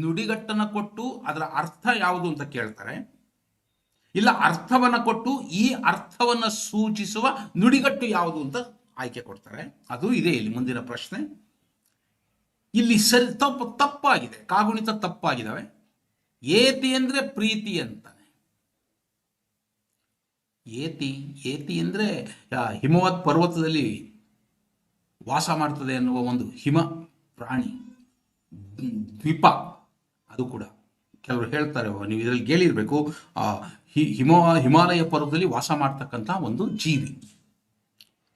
ನುಡಿಗಟ್ಟನ್ನು ಕೊಟ್ಟು ಅದರ ಅರ್ಥ ಯಾವುದು ಅಂತ ಕೇಳ್ತಾರೆ. ಇಲ್ಲ, ಅರ್ಥವನ್ನ ಕೊಟ್ಟು ಈ ಅರ್ಥವನ್ನ ಸೂಚಿಸುವ ನುಡಿಗಟ್ಟು ಯಾವುದು ಅಂತ ಆಯ್ಕೆ ಕೊಡ್ತಾರೆ. ಅದು ಇದೆ ಇಲ್ಲಿ ಮುಂದಿನ ಪ್ರಶ್ನೆ. ಇಲ್ಲಿ ಸರಿ, ತಪ್ಪು, ತಪ್ಪಾಗಿದೆ. ಕಾಗುಣಿತ ತಪ್ಪಾಗಿದ್ದಾವೆ. ಏತಿ ಅಂದ್ರೆ ಪ್ರೀತಿ ಅಂತಾನೆ. ಏತಿ ಏತಿ ಅಂದ್ರೆ ಹಿಮವತ್ ಪರ್ವತದಲ್ಲಿ ವಾಸ ಮಾಡ್ತದೆ ಅನ್ನುವ ಒಂದು ಹಿಮ, ಪ್ರಾಣಿ, ದ್ವೀಪ, ಅದು ಕೂಡ. ಕೆಲವರು ಹೇಳ್ತಾರೆ ನೀವು ಇದರಲ್ಲಿ ಕೇಳಿರ್ಬೇಕು ಆ ಹಿ- ಹಿಮ, ಹಿಮಾಲಯ ಪರ್ವತದಲ್ಲಿ ವಾಸ ಮಾಡ್ತಕ್ಕಂಥ ಒಂದು ಜೀವಿ.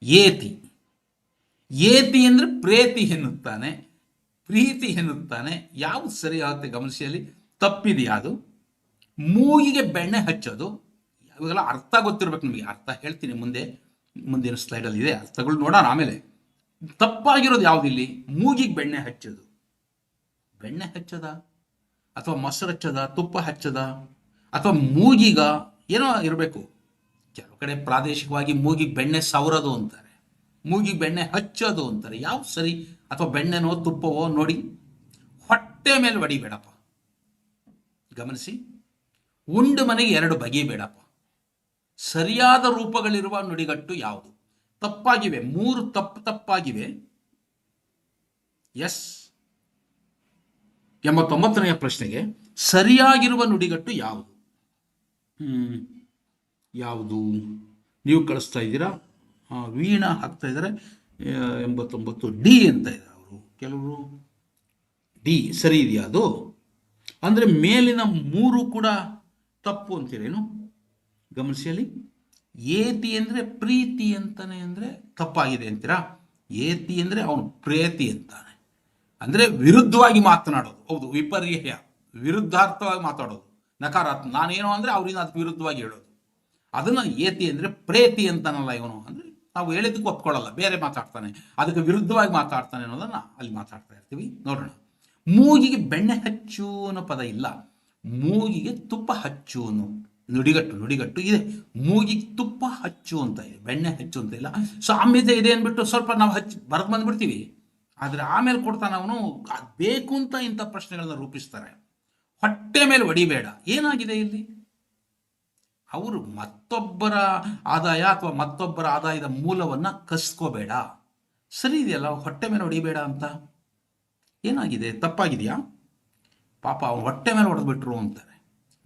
ಏತಿ. ಏತಿ ಅಂದರೆ ಪ್ರೇತಿ ಎನ್ನುತ್ತಾನೆ, ಪ್ರೀತಿ ಎನ್ನುತ್ತಾನೆ. ಯಾವುದು ಸರಿ ಆಗುತ್ತೆ ಗಮನಿಸಿಯಲ್ಲಿ ತಪ್ಪಿದೆಯಾ ಅದು. ಮೂಗಿಗೆ ಬೆಣ್ಣೆ ಹಚ್ಚೋದು. ಇವಾಗೆಲ್ಲ ಅರ್ಥ ಗೊತ್ತಿರ್ಬೇಕು ನಿಮಗೆ. ಅರ್ಥ ಹೇಳ್ತೀನಿ ಮುಂದೆ, ಮುಂದಿನ ಸ್ಲೈಡಲ್ಲಿ ಇದೆ. ಅರ್ಥಗಳು ನೋಡೋಣ ಆಮೇಲೆ. ತಪ್ಪಾಗಿರೋದು ಯಾವುದಿಲ್ಲಿ ಮೂಗಿಗೆ ಬೆಣ್ಣೆ ಹಚ್ಚೋದು. ಬೆಣ್ಣೆ ಹಚ್ಚದ? ಅಥವಾ ಮೊಸರು ಹಚ್ಚದ? ತುಪ್ಪ ಹಚ್ಚದ? ಅಥವಾ ಮೂಗಿಗ ಏನೋ ಇರಬೇಕು. ಕೆಲವು ಕಡೆ ಪ್ರಾದೇಶಿಕವಾಗಿ ಮೂಗಿಗೆ ಬೆಣ್ಣೆ ಸವರೋದು ಅಂತಾರೆ. ಮೂಗಿಗೆ ಬೆಣ್ಣೆ ಹಚ್ಚೋದು ಅಂತಾರೆ. ಯಾವ ಸರಿ? ಅಥವಾ ಬೆಣ್ಣೆನೋ ತುಪ್ಪವೋ ನೋಡಿ ಹೊಟ್ಟೆ ಮೇಲೆ ಹೊಡಿಬೇಡಪ್ಪ ಗಮನಿಸಿ. ಉಂಡು ಮನೆಗೆ ಎರಡು ಬಗೆ ಬೇಡಪ್ಪ. ಸರಿಯಾದ ರೂಪಗಳಿರುವ ನುಡಿಗಟ್ಟು ಯಾವುದು? ತಪ್ಪಾಗಿವೆ. ಮೂರು ತಪ್ಪು ತಪ್ಪಾಗಿವೆ. ಎಸ್. ಎಂಬತ್ತೊಂಬತ್ತನೆಯ ಪ್ರಶ್ನೆಗೆ ಸರಿಯಾಗಿರುವ ನುಡಿಗಟ್ಟು ಯಾವುದು? ಯಾವುದು? ನೀವು ಕಳಿಸ್ತಾ ಇದ್ದೀರಾ? ವೀಣ ಹಾಕ್ತಾ ಇದ್ದಾರೆ. ಎಂಬತ್ತೊಂಬತ್ತು ಡಿ ಅಂತ ಇದ್ದಾರೆ ಅವರು. ಕೆಲವರು? ಡಿ, ಸರಿ ಇದೆಯಾ ಅದು? ಅಂದರೆ ಮೇಲಿನ ಮೂರು ಕೂಡ ತಪ್ಪು ಅಂತೀರೇನು? ಗಮನಿಸಿ ಅಲ್ಲಿ ಏತಿ ಅಂದರೆ ಪ್ರೀತಿ ಅಂತಾನೆ ಅಂದರೆ ತಪ್ಪಾಗಿದೆ ಅಂತೀರಾ? ಏತಿ ಅಂದರೆ ಅವನು ಪ್ರೇತಿ ಅಂತಾನೆ. ಅಂದರೆ ವಿರುದ್ಧವಾಗಿ ಮಾತನಾಡೋದು. ಹೌದು, ವಿಪರ್ಯಯ. ವಿರುದ್ಧಾರ್ಥವಾಗಿ ಮಾತಾಡೋದು. ನಕಾರಾತ್ಮಕ. ನಾನೇನು ಅಂದರೆ ಅವರಿಂದ ಅದಕ್ಕೆ ವಿರುದ್ಧವಾಗಿ ಹೇಳೋದು. ಅದನ್ನು ಏತಿ ಅಂದರೆ ಪ್ರೇತಿ ಅಂತಾನಲ್ಲ ಇವನು. ಅಂದರೆ ನಾವು ಹೇಳಿದ್ದಕ್ಕೂ ಒಪ್ಕೊಳ್ಳಲ್ಲ. ಬೇರೆ ಮಾತಾಡ್ತಾನೆ. ಅದಕ್ಕೆ ವಿರುದ್ಧವಾಗಿ ಮಾತಾಡ್ತಾನೆ ಅನ್ನೋದನ್ನು ಅಲ್ಲಿ ಮಾತಾಡ್ತಾ ಇರ್ತೀವಿ. ನೋಡೋಣ. ಮೂಗಿಗೆ ಬೆಣ್ಣೆ ಹಚ್ಚು ಅನ್ನೋ ಪದ ಇಲ್ಲ. ಮೂಗಿಗೆ ತುಪ್ಪ ಹಚ್ಚು ಅನ್ನೋ ನುಡಿಗಟ್ಟು ನುಡಿಗಟ್ಟು ಇದೆ. ಮೂಗಿಗೆ ತುಪ್ಪ ಹಚ್ಚು ಅಂತ ಇದೆ. ಬೆಣ್ಣೆ ಹಚ್ಚು ಅಂತ ಇಲ್ಲ. ಸಾಮ್ಯತೆ ಇದೆ ಅಂದ್ಬಿಟ್ಟು ಸ್ವಲ್ಪ ನಾವು ಹಚ್ಚಿ ಬರೆದು ಬಂದ್ಬಿಡ್ತೀವಿ. ಆದರೆ ಆಮೇಲೆ ಕೊಡ್ತಾನೆ ಅವನು. ಬೇಕು ಅಂತ ಇಂಥ ಪ್ರಶ್ನೆಗಳನ್ನ ರೂಪಿಸ್ತಾರೆ. ಹೊಟ್ಟೆ ಮೇಲೆ ಹೊಡಿಬೇಡ. ಏನಾಗಿದೆ ಇಲ್ಲಿ? ಅವರು ಮತ್ತೊಬ್ಬರ ಆದಾಯ ಅಥವಾ ಮತ್ತೊಬ್ಬರ ಆದಾಯದ ಮೂಲವನ್ನ ಕಸ್ಕೋಬೇಡ. ಸರಿ ಇದೆಯಲ್ಲ, ಹೊಟ್ಟೆ ಮೇಲೆ ಹೊಡಿಬೇಡ ಅಂತ. ಏನಾಗಿದೆ? ತಪ್ಪಾಗಿದೆಯಾ? ಪಾಪ ಅವ್ನು ಹೊಟ್ಟೆ ಮೇಲೆ ಹೊಡೆದ್ಬಿಟ್ರು ಅಂತಾರೆ.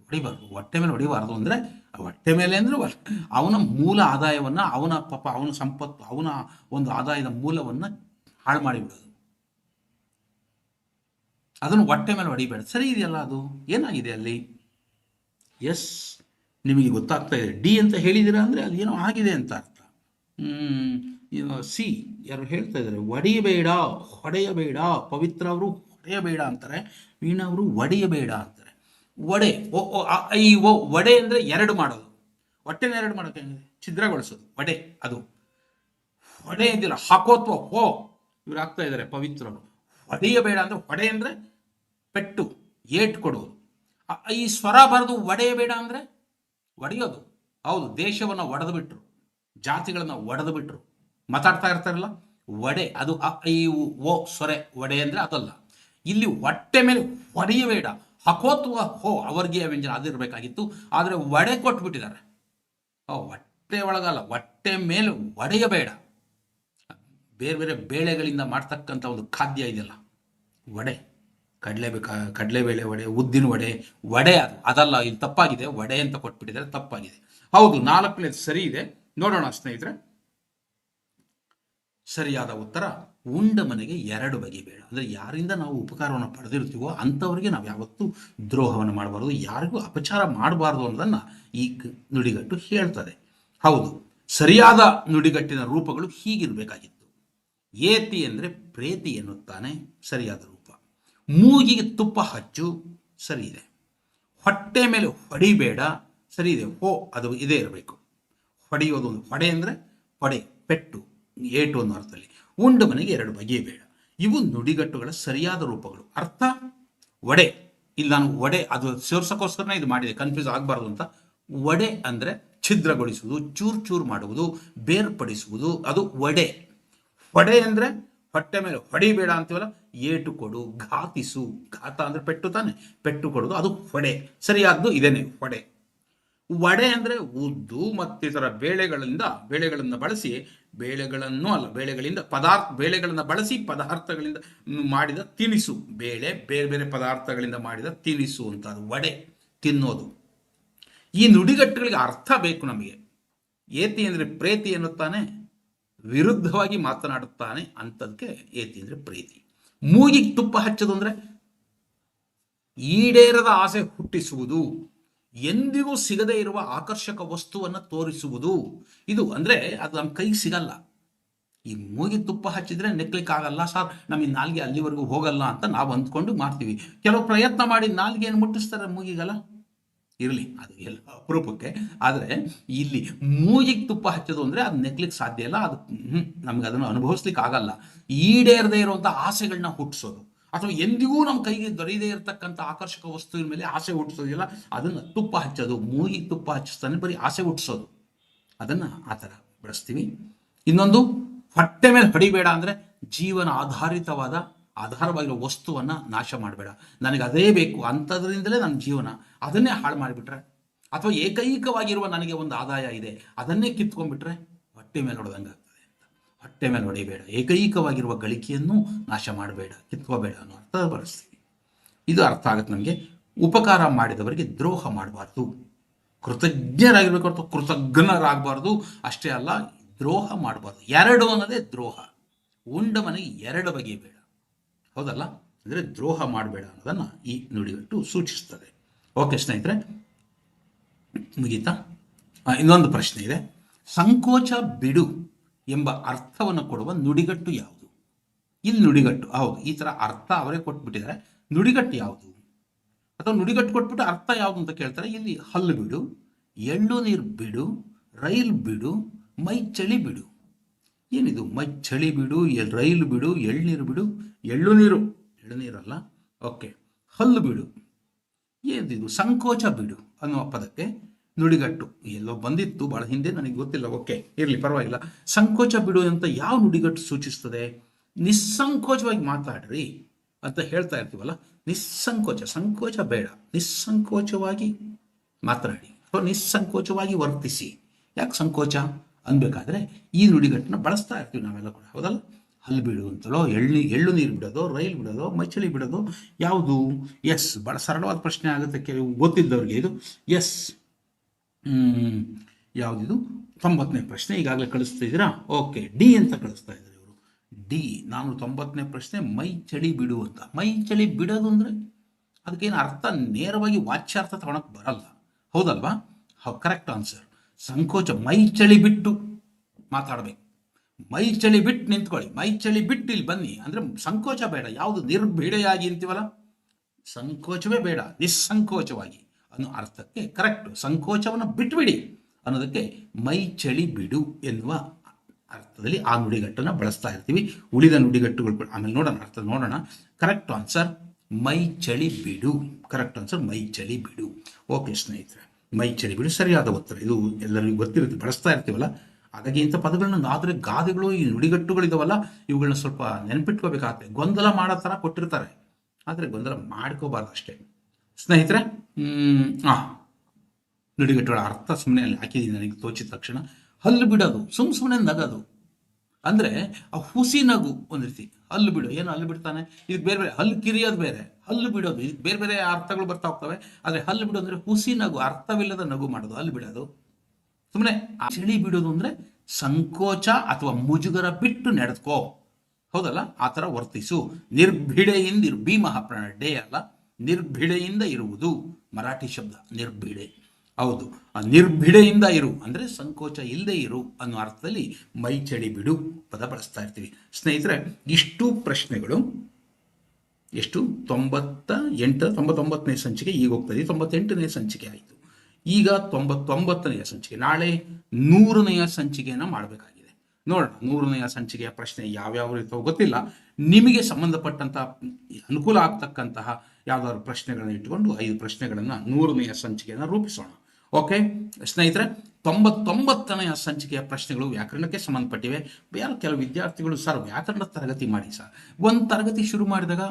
ಹೊಡಿಬಾರ್ದು. ಹೊಟ್ಟೆ ಮೇಲೆ ಹೊಡಿಬಾರ್ದು ಅಂದರೆ ಹೊಟ್ಟೆ ಮೇಲೆ ಅಂದರೆ ಅವನ ಮೂಲ ಆದಾಯವನ್ನ, ಅವನ ಪಾಪ ಅವನ ಸಂಪತ್ತು, ಅವನ ಒಂದು ಆದಾಯದ ಮೂಲವನ್ನ ಹಾಳು ಮಾಡಿಬಿಡೋದು. ಅದನ್ನು ಹೊಟ್ಟೆ ಮೇಲೆ ಹೊಡಿಬೇಡ. ಸರಿ ಇದೆಯಲ್ಲ ಅದು? ಏನಾಗಿದೆ ಅಲ್ಲಿ? ಎಸ್, ನಿಮಗೆ ಗೊತ್ತಾಗ್ತಾ ಇದೆ. ಡಿ ಅಂತ ಹೇಳಿದಿರಾ ಅಂದರೆ ಅದು ಏನೋ ಆಗಿದೆ ಅಂತ ಅರ್ಥ. ಸಿ, ಯಾರು ಹೇಳ್ತಾ ಇದ್ದಾರೆ? ಒಡೆಯಬೇಡ ಹೊಡೆಯಬೇಡ, ಪವಿತ್ರ ಅವರು ಹೊಡೆಯಬೇಡ ಅಂತಾರೆ. ವೀಣಾ ಅವರು ಒಡೆಯಬೇಡ ಅಂತಾರೆ. ಒಡೆ ಓ ಐ ಓ ಒಡೆ ಅಂದರೆ ಎರಡು ಮಾಡೋದು. ಹೊಟ್ಟೆನ ಎರಡು ಮಾಡೋಕೆ ಛಿದ್ರಗೊಳಿಸೋದು. ಒಡೆ ಅದು. ಹೊಡೆ ಇದಿಲ್ಲ ಹಾಕೋತ್ವ, ಹೋ. ಇವ್ರು ಆಗ್ತಾ ಇದ್ದಾರೆ, ಪವಿತ್ರರು. ಹೊಡೆಯಬೇಡ ಅಂದರೆ ಹೊಡೆ ಅಂದ್ರೆ ಪೆಟ್ಟು, ಏಟ್ ಕೊಡೋದು ಈ ಸ್ವರ ಬರೆದು ಒಡೆಯಬೇಡ ಅಂದರೆ ಒಡೆಯೋದು. ಹೌದು, ದೇಶವನ್ನು ಒಡೆದು ಬಿಟ್ರು ಜಾತಿಗಳನ್ನು ಒಡೆದು ಬಿಟ್ರು ಮಾತಾಡ್ತಾ ಇರ್ತಾರಲ್ಲ, ಒಡೆ, ಅದು ಐ ಓ ಸೊರೆ, ಒಡೆ ಅಂದರೆ ಅದಲ್ಲ. ಇಲ್ಲಿ ಹೊಟ್ಟೆ ಮೇಲೆ ಒಡೆಯಬೇಡ. ಹಕೋತ್ವ ಹೋ ಅವರ್ಗೀಯ ವ್ಯಂಜನ ಅದಿರಬೇಕಾಗಿತ್ತು ಆದರೆ ಒಡೆ ಕೊಟ್ಬಿಟ್ಟಿದ್ದಾರೆ. ಓ ಹೊಟ್ಟೆ ಒಳಗಲ್ಲ, ಹೊಟ್ಟೆ ಮೇಲೆ ಒಡೆಯಬೇಡ. ಬೇರೆ ಬೇರೆ ಬೇಳೆಗಳಿಂದ ಮಾಡ್ತಕ್ಕಂಥ ಒಂದು ಖಾದ್ಯ ಇದೆಯಲ್ಲ ವಡೆ ಕಡಲೆ ಬೇಕಾ ಕಡಲೆಬೇಳೆ ವಡೆ, ಉದ್ದಿನ ವಡೆ ವಡೆ ಅದು. ಅದಲ್ಲ ಇಲ್ಲಿ ತಪ್ಪಾಗಿದೆ. ವಡೆ ಅಂತ ಕೊಟ್ಬಿಟ್ಟಿದ್ರೆ ತಪ್ಪಾಗಿದೆ. ಹೌದು ನಾಲ್ಕನೇದು ಸರಿ ಇದೆ. ನೋಡೋಣ ಸ್ನೇಹಿತರೆ. ಸರಿಯಾದ ಉತ್ತರ, ಉಂಡ ಮನೆಗೆ ಎರಡು ಬಗೆ ಬೇಡ. ಅಂದರೆ ಯಾರಿಂದ ನಾವು ಉಪಕಾರವನ್ನು ಪಡೆದಿರ್ತೀವೋ ಅಂಥವ್ರಿಗೆ ನಾವು ಯಾವತ್ತೂ ದ್ರೋಹವನ್ನು ಮಾಡಬಾರ್ದು. ಯಾರಿಗೂ ಅಪಚಾರ ಮಾಡಬಾರ್ದು ಅನ್ನೋದನ್ನು ಈ ನುಡಿಗಟ್ಟು ಹೇಳ್ತದೆ. ಹೌದು, ಸರಿಯಾದ ನುಡಿಗಟ್ಟಿನ ರೂಪಗಳು ಹೀಗಿರಬೇಕಾಗಿತ್ತು. ಏತಿ ಅಂದರೆ ಪ್ರೇತಿ ಎನ್ನುತ್ತಾನೆ ಸರಿಯಾದ ರೂಪ. ಮೂಗಿಗೆ ತುಪ್ಪ ಹಚ್ಚು, ಸರಿ ಇದೆ. ಹೊಟ್ಟೆ ಮೇಲೆ ಹೊಡಿಬೇಡ ಸರಿ ಇದೆ. ಓ ಅದು ಇದೇ ಇರಬೇಕು. ಹೊಡೆಯೋದು ಒಂದು ಹೊಡೆ ಅಂದರೆ ಹೊಡೆ ಪೆಟ್ಟು ಏಟು ಅನ್ನೋ ಅರ್ಥದಲ್ಲಿ. ಉಂಡು ಮನೆಗೆ ಎರಡು ಬಗೆಯ ಬೇಡ. ಇವು ನುಡಿಗಟ್ಟುಗಳ ಸರಿಯಾದ ರೂಪಗಳು. ಅರ್ಥ? ಒಡೆ ಇಲ್ಲಿ ನಾನು ಒಡೆ ಅದು ಸೇರ್ಸೋಕ್ಕೋಸ್ಕರನೇ ಇದು ಮಾಡಿದೆ. ಕನ್ಫ್ಯೂಸ್ ಆಗಬಾರ್ದು ಅಂತ. ಒಡೆ ಅಂದರೆ ಛಿದ್ರಗೊಳಿಸುವುದು, ಚೂರು ಚೂರು ಮಾಡುವುದು, ಬೇರ್ಪಡಿಸುವುದು. ಅದು ಒಡೆ ಹೊಡೆ ಅಂದರೆ ಹೊಟ್ಟೆ ಮೇಲೆ ಹೊಡಿಬೇಡ ಅಂತೀವಲ್ಲ ಏಟು ಕೊಡು, ಘಾತಿಸು. ಘಾತ ಅಂದ್ರೆ ಪೆಟ್ಟು ತಾನೆ? ಪೆಟ್ಟು ಕೊಡೋದು, ಅದು ಹೊಡೆ. ಸರಿಯಾದ್ದು ಇದೇನೆ, ಹೊಡೆ. ವಡೆ ಅಂದರೆ ಉದ್ದು ಮತ್ತಿತರ ಬೇಳೆಗಳಿಂದ, ಬೇಳೆಗಳನ್ನು ಬಳಸಿ, ಬೇಳೆಗಳನ್ನು ಅಲ್ಲ, ಬೇಳೆಗಳಿಂದ ಪದಾರ್ಥ, ಬೇಳೆಗಳನ್ನು ಬಳಸಿ ಪದಾರ್ಥಗಳಿಂದ ಮಾಡಿದ ತಿನಿಸು. ಬೇಳೆ, ಬೇರೆ ಬೇರೆ ಪದಾರ್ಥಗಳಿಂದ ಮಾಡಿದ ತಿನಿಸು ಅಂತ ಅದು ವಡೆ, ತಿನ್ನೋದು. ಈ ನುಡಿಗಟ್ಟುಗಳಿಗೆ ಅರ್ಥ ಬೇಕು ನಮಗೆ. ಏತಿ ಅಂದರೆ ಪ್ರೇತಿ ಎನ್ನುತ್ತಾನೆ, ವಿರುದ್ಧವಾಗಿ ಮಾತನಾಡುತ್ತಾನೆ ಅಂಥದಕ್ಕೆ ಏತಿ ಅಂದರೆ ಪ್ರೀತಿ. ಮೂಗಿಗೆ ತುಪ್ಪ ಹಚ್ಚೋದು ಅಂದರೆ ಈಡೇರದ ಆಸೆ ಹುಟ್ಟಿಸುವುದು, ಎಂದಿಗೂ ಸಿಗದೇ ಇರುವ ಆಕರ್ಷಕ ವಸ್ತುವನ್ನು ತೋರಿಸುವುದು. ಇದು ಅಂದರೆ ಅದು ನಮ್ಮ ಕೈಗೆ ಸಿಗಲ್ಲ. ಈ ಮೂಗಿ ತುಪ್ಪ ಹಚ್ಚಿದ್ರೆ ನೆಕ್ಲಿಕ್ ಆಗಲ್ಲ, ಸರ್ ನಮಗೆ ನಾಲ್ಗೆ ಅಲ್ಲಿವರೆಗೂ ಹೋಗಲ್ಲ ಅಂತ ನಾವು ಅಂದ್ಕೊಂಡು ಮಾಡ್ತೀವಿ. ಕೆಲವು ಪ್ರಯತ್ನ ಮಾಡಿ ನಾಲ್ಗೆ ಏನು ಮುಟ್ಟಿಸ್ತಾರೆ ಮೂಗಿಗಲ್ಲ? ಇರಲಿ, ಅದು ಎಲ್ಲ ಅಪರೂಪಕ್ಕೆ. ಆದರೆ ಇಲ್ಲಿ ಮೂಗಿಗೆ ತುಪ್ಪ ಹಚ್ಚೋದು ಅಂದರೆ ಅದು ನೆಕ್ಲಿಕ್ಕೆ ಸಾಧ್ಯ ಇಲ್ಲ, ಅದು ನಮ್ಗೆ ಅದನ್ನು ಅನುಭವಿಸ್ಲಿಕ್ಕೆ ಆಗಲ್ಲ. ಈಡೇರದೇ ಇರುವಂಥ ಆಸೆಗಳನ್ನ ಹುಟ್ಟಿಸೋದು ಅಥವಾ ಎಂದಿಗೂ ನಮ್ಮ ಕೈಗೆ ದೊರೆಯದೇ ಇರತಕ್ಕಂಥ ಆಕರ್ಷಕ ವಸ್ತುವಿನ ಮೇಲೆ ಆಸೆ ಹುಟ್ಟಿಸೋದಿಲ್ಲ ಅದನ್ನು ತುಪ್ಪ ಹಚ್ಚೋದು, ಮೂಗಿಗೆ ತುಪ್ಪ ಹಚ್ಚಿಸ್ತಾನೆ ಬರೀ ಆಸೆ ಹುಟ್ಟಿಸೋದು ಅದನ್ನು ಆ ಥರ ಬಳಸ್ತೀವಿ. ಇನ್ನೊಂದು, ಹೊಟ್ಟೆ ಮೇಲೆ ಹೊಡಿಬೇಡ ಅಂದರೆ ಜೀವನ ಆಧಾರಿತವಾದ ಆಧಾರವಾಗಿರೋ ವಸ್ತುವನ್ನು ನಾಶ ಮಾಡಬೇಡ. ನನಗೆ ಅದೇ ಬೇಕು ಅಂಥದ್ರಿಂದಲೇ ನನ್ನ ಜೀವನ. ಅದನ್ನೇ ಹಾಳು ಮಾಡಿಬಿಟ್ರೆ? ಅಥವಾ ಏಕೈಕವಾಗಿರುವ ನನಗೆ ಒಂದು ಆದಾಯ ಇದೆ, ಅದನ್ನೇ ಕಿತ್ಕೊಂಡ್ಬಿಟ್ರೆ ಹೊಟ್ಟೆ ಮೇಲೆ ಹೊಡೆದಂಗೆ ಆಗ್ತದೆ ಅಂತ. ಹೊಟ್ಟೆ ಮೇಲೆ ಹೊಡಿಬೇಡ ಏಕೈಕವಾಗಿರುವ ಗಳಿಕೆಯನ್ನು ನಾಶ ಮಾಡಬೇಡ, ಕಿತ್ಕೋಬೇಡ ಅನ್ನೋ ಅರ್ಥ ಬಳಸ್ತೀವಿ ಇದು ಅರ್ಥ ಆಗುತ್ತೆ ನಮಗೆ. ಉಪಕಾರ ಮಾಡಿದವರಿಗೆ ದ್ರೋಹ ಮಾಡಬಾರ್ದು. ಕೃತಜ್ಞರಾಗಿರ್ಬೇಕು ಹೊರತು ಕೃತಜ್ಞರಾಗಬಾರ್ದು. ಅಷ್ಟೇ ಅಲ್ಲ, ದ್ರೋಹ ಮಾಡಬಾರ್ದು. ಎರಡು ಅನ್ನೋದೇ ದ್ರೋಹ. ಉಂಡ ಮನೆಗೆ ಎರಡು ಬಗೆಯ ಹೌದಲ್ಲ? ಅಂದರೆ ದ್ರೋಹ ಮಾಡಬೇಡ ಅನ್ನೋದನ್ನು ಈ ನುಡಿಗಟ್ಟು ಸೂಚಿಸ್ತದೆ. ಓಕೆ ಸ್ನೇಹಿತರೆ, ಮುಗೀತಾ? ಇನ್ನೊಂದು ಪ್ರಶ್ನೆ ಇದೆ. ಸಂಕೋಚ ಬಿಡು ಎಂಬ ಅರ್ಥವನ್ನು ಕೊಡುವ ನುಡಿಗಟ್ಟು ಯಾವುದು? ಇಲ್ಲಿ ನುಡಿಗಟ್ಟು, ಹೌದು, ಈ ಥರ ಅರ್ಥ ಅವರೇ ಕೊಟ್ಬಿಟ್ಟಿದ್ದಾರೆ. ನುಡಿಗಟ್ಟು ಯಾವುದು? ಅಥವಾ ನುಡಿಗಟ್ಟು ಕೊಟ್ಬಿಟ್ಟು ಅರ್ಥ ಯಾವುದು ಅಂತ ಕೇಳ್ತಾರೆ. ಇಲ್ಲಿ ಹಲ್ಲು ಬಿಡು, ಎಳ್ಳು ನೀರು ಬಿಡು, ರೈಲ್ ಬಿಡು ಮೈ ಚಳಿ ಬಿಡು. ಏನಿದು? ಮೈ ಚಳಿ ಬಿಡು, ಎಲ್ ರೈಲು ಬಿಡು ಎಳ್ನೀರು ಬಿಡು, ಎಳ್ಳು ನೀರು. ಎಳ್ಳು ನೀರಲ್ಲ? ಓಕೆ. ಹಲ್ಲು ಬಿಡು. ಏನಿದು? ಸಂಕೋಚ ಬಿಡು ಅನ್ನುವ ಪದಕ್ಕೆ ನುಡಿಗಟ್ಟು. ಎಲ್ಲೋ ಬಂದಿತ್ತು, ಬಹಳ ಹಿಂದೆ, ನನಗೆ ಗೊತ್ತಿಲ್ಲ. ಓಕೆ, ಇರಲಿ, ಪರವಾಗಿಲ್ಲ. ಸಂಕೋಚ ಬಿಡು ಅಂತ ಯಾವ ನುಡಿಗಟ್ಟು ಸೂಚಿಸ್ತದೆ? ನಿಸ್ಸಂಕೋಚವಾಗಿ ಮಾತಾಡ್ರಿ ಅಂತ ಹೇಳ್ತಾ ಇರ್ತೀವಲ್ಲ? ನಿಸ್ಸಂಕೋಚ. ಸಂಕೋಚ ಬೇಡ. ನಿಸ್ಸಂಕೋಚವಾಗಿ ಮಾತನಾಡಿ ಅಥವಾ ನಿಸ್ಸಂಕೋಚವಾಗಿ ವರ್ತಿಸಿ. ಯಾಕೆ ಸಂಕೋಚ? ಅನ್ಬೇಕಾದ್ರೆ ಈ ನುಡಿಗಟ್ಟನ್ನ ಬಳಸ್ತಾ ಇರ್ತೀವಿ ನಾವೆಲ್ಲ ಕೂಡ. ಹೌದಲ್ಲ? ಹಲ್ಲು ಬಿಡು ಅಂತಲೋ ಎಳ್ಳು ಎಳ್ಳು ನೀರು ಬಿಡೋದು, ರೈಲ್ ಬಿಡೋದು ಮಚ್ಚಳಿ ಬಿಡೋದು, ಯಾವುದು? ಎಸ್ ಬಹಳ ಸರಳವಾದ ಪ್ರಶ್ನೆ ಆಗುತ್ತೆ ಕೆಲವು ಗೊತ್ತಿದ್ದವ್ರಿಗೆ ಇದು. ಎಸ್ ಯಾವುದಿದು? ತೊಂಬತ್ತನೇ ಪ್ರಶ್ನೆ, ಈಗಾಗಲೇ ಕಳಿಸ್ತಾ ಇದ್ದೀರಾ? ಓಕೆ ಡಿ ಅಂತ ಕಳಿಸ್ತಾ ಇದ್ದಾರೆ ಇವರು. ಡಿ ನಾನು ತೊಂಬತ್ತನೇ ಪ್ರಶ್ನೆ ಮೈ ಚಳಿ ಬಿಡು ಅಂತ ಮೈ ಚಳಿ ಬಿಡೋದು ಅಂದರೆ ಅದಕ್ಕೇನು ಅರ್ಥ? ನೇರವಾಗಿ ವಾಚ್ಯಾರ್ಥ ತಗೊಳಕ್ಕೆ ಬರಲ್ಲ. ಹೌದಲ್ವಾ? ಹೌ ಕರೆಕ್ಟ್ ಆನ್ಸರ್ ಸಂಕೋಚ ಮೈ ಚಳಿ ಬಿಟ್ಟು ಮಾತಾಡಬೇಕು. ಮೈ ಚಳಿ ಬಿಟ್ಟು ನಿಂತ್ಕೊಳ್ಳಿ. ಮೈ ಚಳಿ ಬಿಟ್ಟು ಇಲ್ಲಿ ಬನ್ನಿ. ಅಂದರೆ ಸಂಕೋಚ ಬೇಡ. ಯಾವುದು ನಿರ್ಭೀಡೆಯಾಗಿ ಅಂತೀವಲ್ಲ? ಸಂಕೋಚವೇ ಬೇಡ. ನಿಸ್ಸಂಕೋಚವಾಗಿ. ಅನ್ನೋ ಅರ್ಥಕ್ಕೆ ಕರೆಕ್ಟ್ ಸಂಕೋಚವನ್ನು ಬಿಟ್ಬಿಡಿ ಅನ್ನೋದಕ್ಕೆ ಮೈ ಚಳಿ ಬಿಡು ಎನ್ನುವ ಅರ್ಥದಲ್ಲಿ ಆ ನುಡಿಗಟ್ಟನ್ನು ಬಳಸ್ತಾ ಇರ್ತೀವಿ. ಉಳಿದ ನುಡಿಗಟ್ಟುಗಳು ಆಮೇಲೆ ನೋಡೋಣ. ಅರ್ಥ ನೋಡೋಣ. ಕರೆಕ್ಟ್ ಆನ್ಸರ್ ಮೈ ಚಳಿ ಬಿಡು. ಕರೆಕ್ಟ್ ಆನ್ಸರ್ ಮೈ ಚಳಿ ಬಿಡು. ಓಕೆ ಸ್ನೇಹಿತರೆ. ಮೈ ಚಳಿಬಿಡು ಸರಿಯಾದ ಒತ್ತಡ. ಇದು ಎಲ್ಲರಿಗೂ ಗೊತ್ತಿರುತ್ತೆ ಬಳಸ್ತಾ ಇರ್ತೀವಲ್ಲ? ಹಾಗಾಗಿ ಇಂಥ ಪದಗಳನ್ನ ಆದರೆ ಗಾದೆಗಳು ಈ ನುಡಿಗಟ್ಟುಗಳಿದಾವಲ್ಲ ಇವುಗಳನ್ನ ಸ್ವಲ್ಪ ನೆನಪಿಟ್ಕೋಬೇಕಾಗ್ತದೆ ಗೊಂದಲ ಮಾಡೋ ಥರ ಕೊಟ್ಟಿರ್ತಾರೆ. ಆದರೆ ಗೊಂದಲ ಮಾಡ್ಕೋಬಾರ್ದು ಅಷ್ಟೇ. ಸ್ನೇಹಿತರೆ ಆ ನುಡಿಗಟ್ಟುಗಳ ಅರ್ಥ ಸುಮ್ಮನೆ ಅಲ್ಲಿ ಹಾಕಿದ್ದೀನಿ ನನಗೆ ತೋಚಿದ ತಕ್ಷಣ. ಹಲ್ಲು ಬಿಡೋದು ಸುಮ್ ಸುಮ್ಮನೆ ನಗೋದು. ಅಂದರೆ ಆ ಹುಸಿ ನಗು ಒಂದು ರೀತಿ. ಹಲ್ಲು ಬಿಡು. ಏನು ಹಲ್ಲು ಬಿಡ್ತಾನೆ? ಇದಕ್ಕೆ ಬೇರೆ ಬೇರೆ. ಹಲ್ಲು ಕಿರಿಯೋದು ಬೇರೆ. ಹಲ್ಲು ಬಿಡೋದು ಬೇರೆ ಬೇರೆ ಅರ್ಥಗಳು ಬರ್ತಾ ಹೋಗ್ತವೆ. ಆದರೆ ಹಲ್ಲು ಬಿಡೋದು ಅಂದರೆ ಹುಸಿ ನಗು, ಅರ್ಥವಿಲ್ಲದ ನಗು ಮಾಡೋದು, ಹಲ್ಲು ಬಿಡೋದು. ಸುಮ್ಮನೆ ಚಳಿ ಬಿಡೋದು ಅಂದರೆ ಸಂಕೋಚ ಅಥವಾ ಮುಜುಗರ ಬಿಟ್ಟು ನಡೆದ್ಕೋ ಹೌದಲ್ಲ? ಆ ಥರ ವರ್ತಿಸು. ನಿರ್ಭಿಡೆಯಿಂದ ಇರು ಬಿ ಮಹಾಪ್ರಾಣ ಡೇ ಅಲ್ಲ, ನಿರ್ಭಿಡೆಯಿಂದ ಇರುವುದು ಮರಾಠಿ ಶಬ್ದ, ನಿರ್ಭಿಡೆ. ಹೌದು, ಆ ನಿರ್ಭಿಡೆಯಿಂದ ಇರು ಅಂದರೆ ಸಂಕೋಚ ಇಲ್ಲದೆ ಇರು ಅನ್ನೋ ಅರ್ಥದಲ್ಲಿ ಮೈ ಚಳಿ ಬಿಡು ಪದ ಬಳಸ್ತಾ ಇರ್ತೀವಿ. ಸ್ನೇಹಿತರೆ, ಇಷ್ಟು ಪ್ರಶ್ನೆಗಳು ಎಷ್ಟು? ತೊಂಬತ್ತ ಎಂಟು, ತೊಂಬತ್ತೊಂಬತ್ತನೇ ಸಂಚಿಕೆ ಈಗ ಹೋಗ್ತದೆ. ತೊಂಬತ್ತೆಂಟನೇ ಸಂಚಿಕೆ ಆಯಿತು. ಈಗ ತೊಂಬತ್ತೊಂಬತ್ತನೆಯ ಸಂಚಿಕೆ, ನಾಳೆ ನೂರನೆಯ ಸಂಚಿಕೆಯನ್ನು ಮಾಡಬೇಕಾಗಿದೆ. ನೋಡೋಣ, ನೂರನೆಯ ಸಂಚಿಕೆಯ ಪ್ರಶ್ನೆ ಯಾವ್ಯಾವ ಇರ್ತವೋ ಗೊತ್ತಿಲ್ಲ. ನಿಮಗೆ ಸಂಬಂಧಪಟ್ಟಂತಹ ಅನುಕೂಲ ಆಗ್ತಕ್ಕಂತಹ ಯಾವ್ದಾದ್ರು ಪ್ರಶ್ನೆಗಳನ್ನ ಇಟ್ಕೊಂಡು ಐದು ಪ್ರಶ್ನೆಗಳನ್ನು ನೂರನೆಯ ಸಂಚಿಕೆಯನ್ನು ರೂಪಿಸೋಣ. ಓಕೆ? ಸ್ನೇಹಿತರೆ, ತೊಂಬತ್ತೊಂಬತ್ತನೆಯ ಸಂಚಿಕೆಯ ಪ್ರಶ್ನೆಗಳು ವ್ಯಾಕರಣಕ್ಕೆ ಸಂಬಂಧಪಟ್ಟಿವೆ. ಬೇರೆ ಕೆಲವು ವಿದ್ಯಾರ್ಥಿಗಳು, ಸರ್, ವ್ಯಾಕರಣ ತರಗತಿ ಮಾಡಿ, ಸರ್. ಒಂದು ತರಗತಿ ಶುರು ಮಾಡಿದಾಗ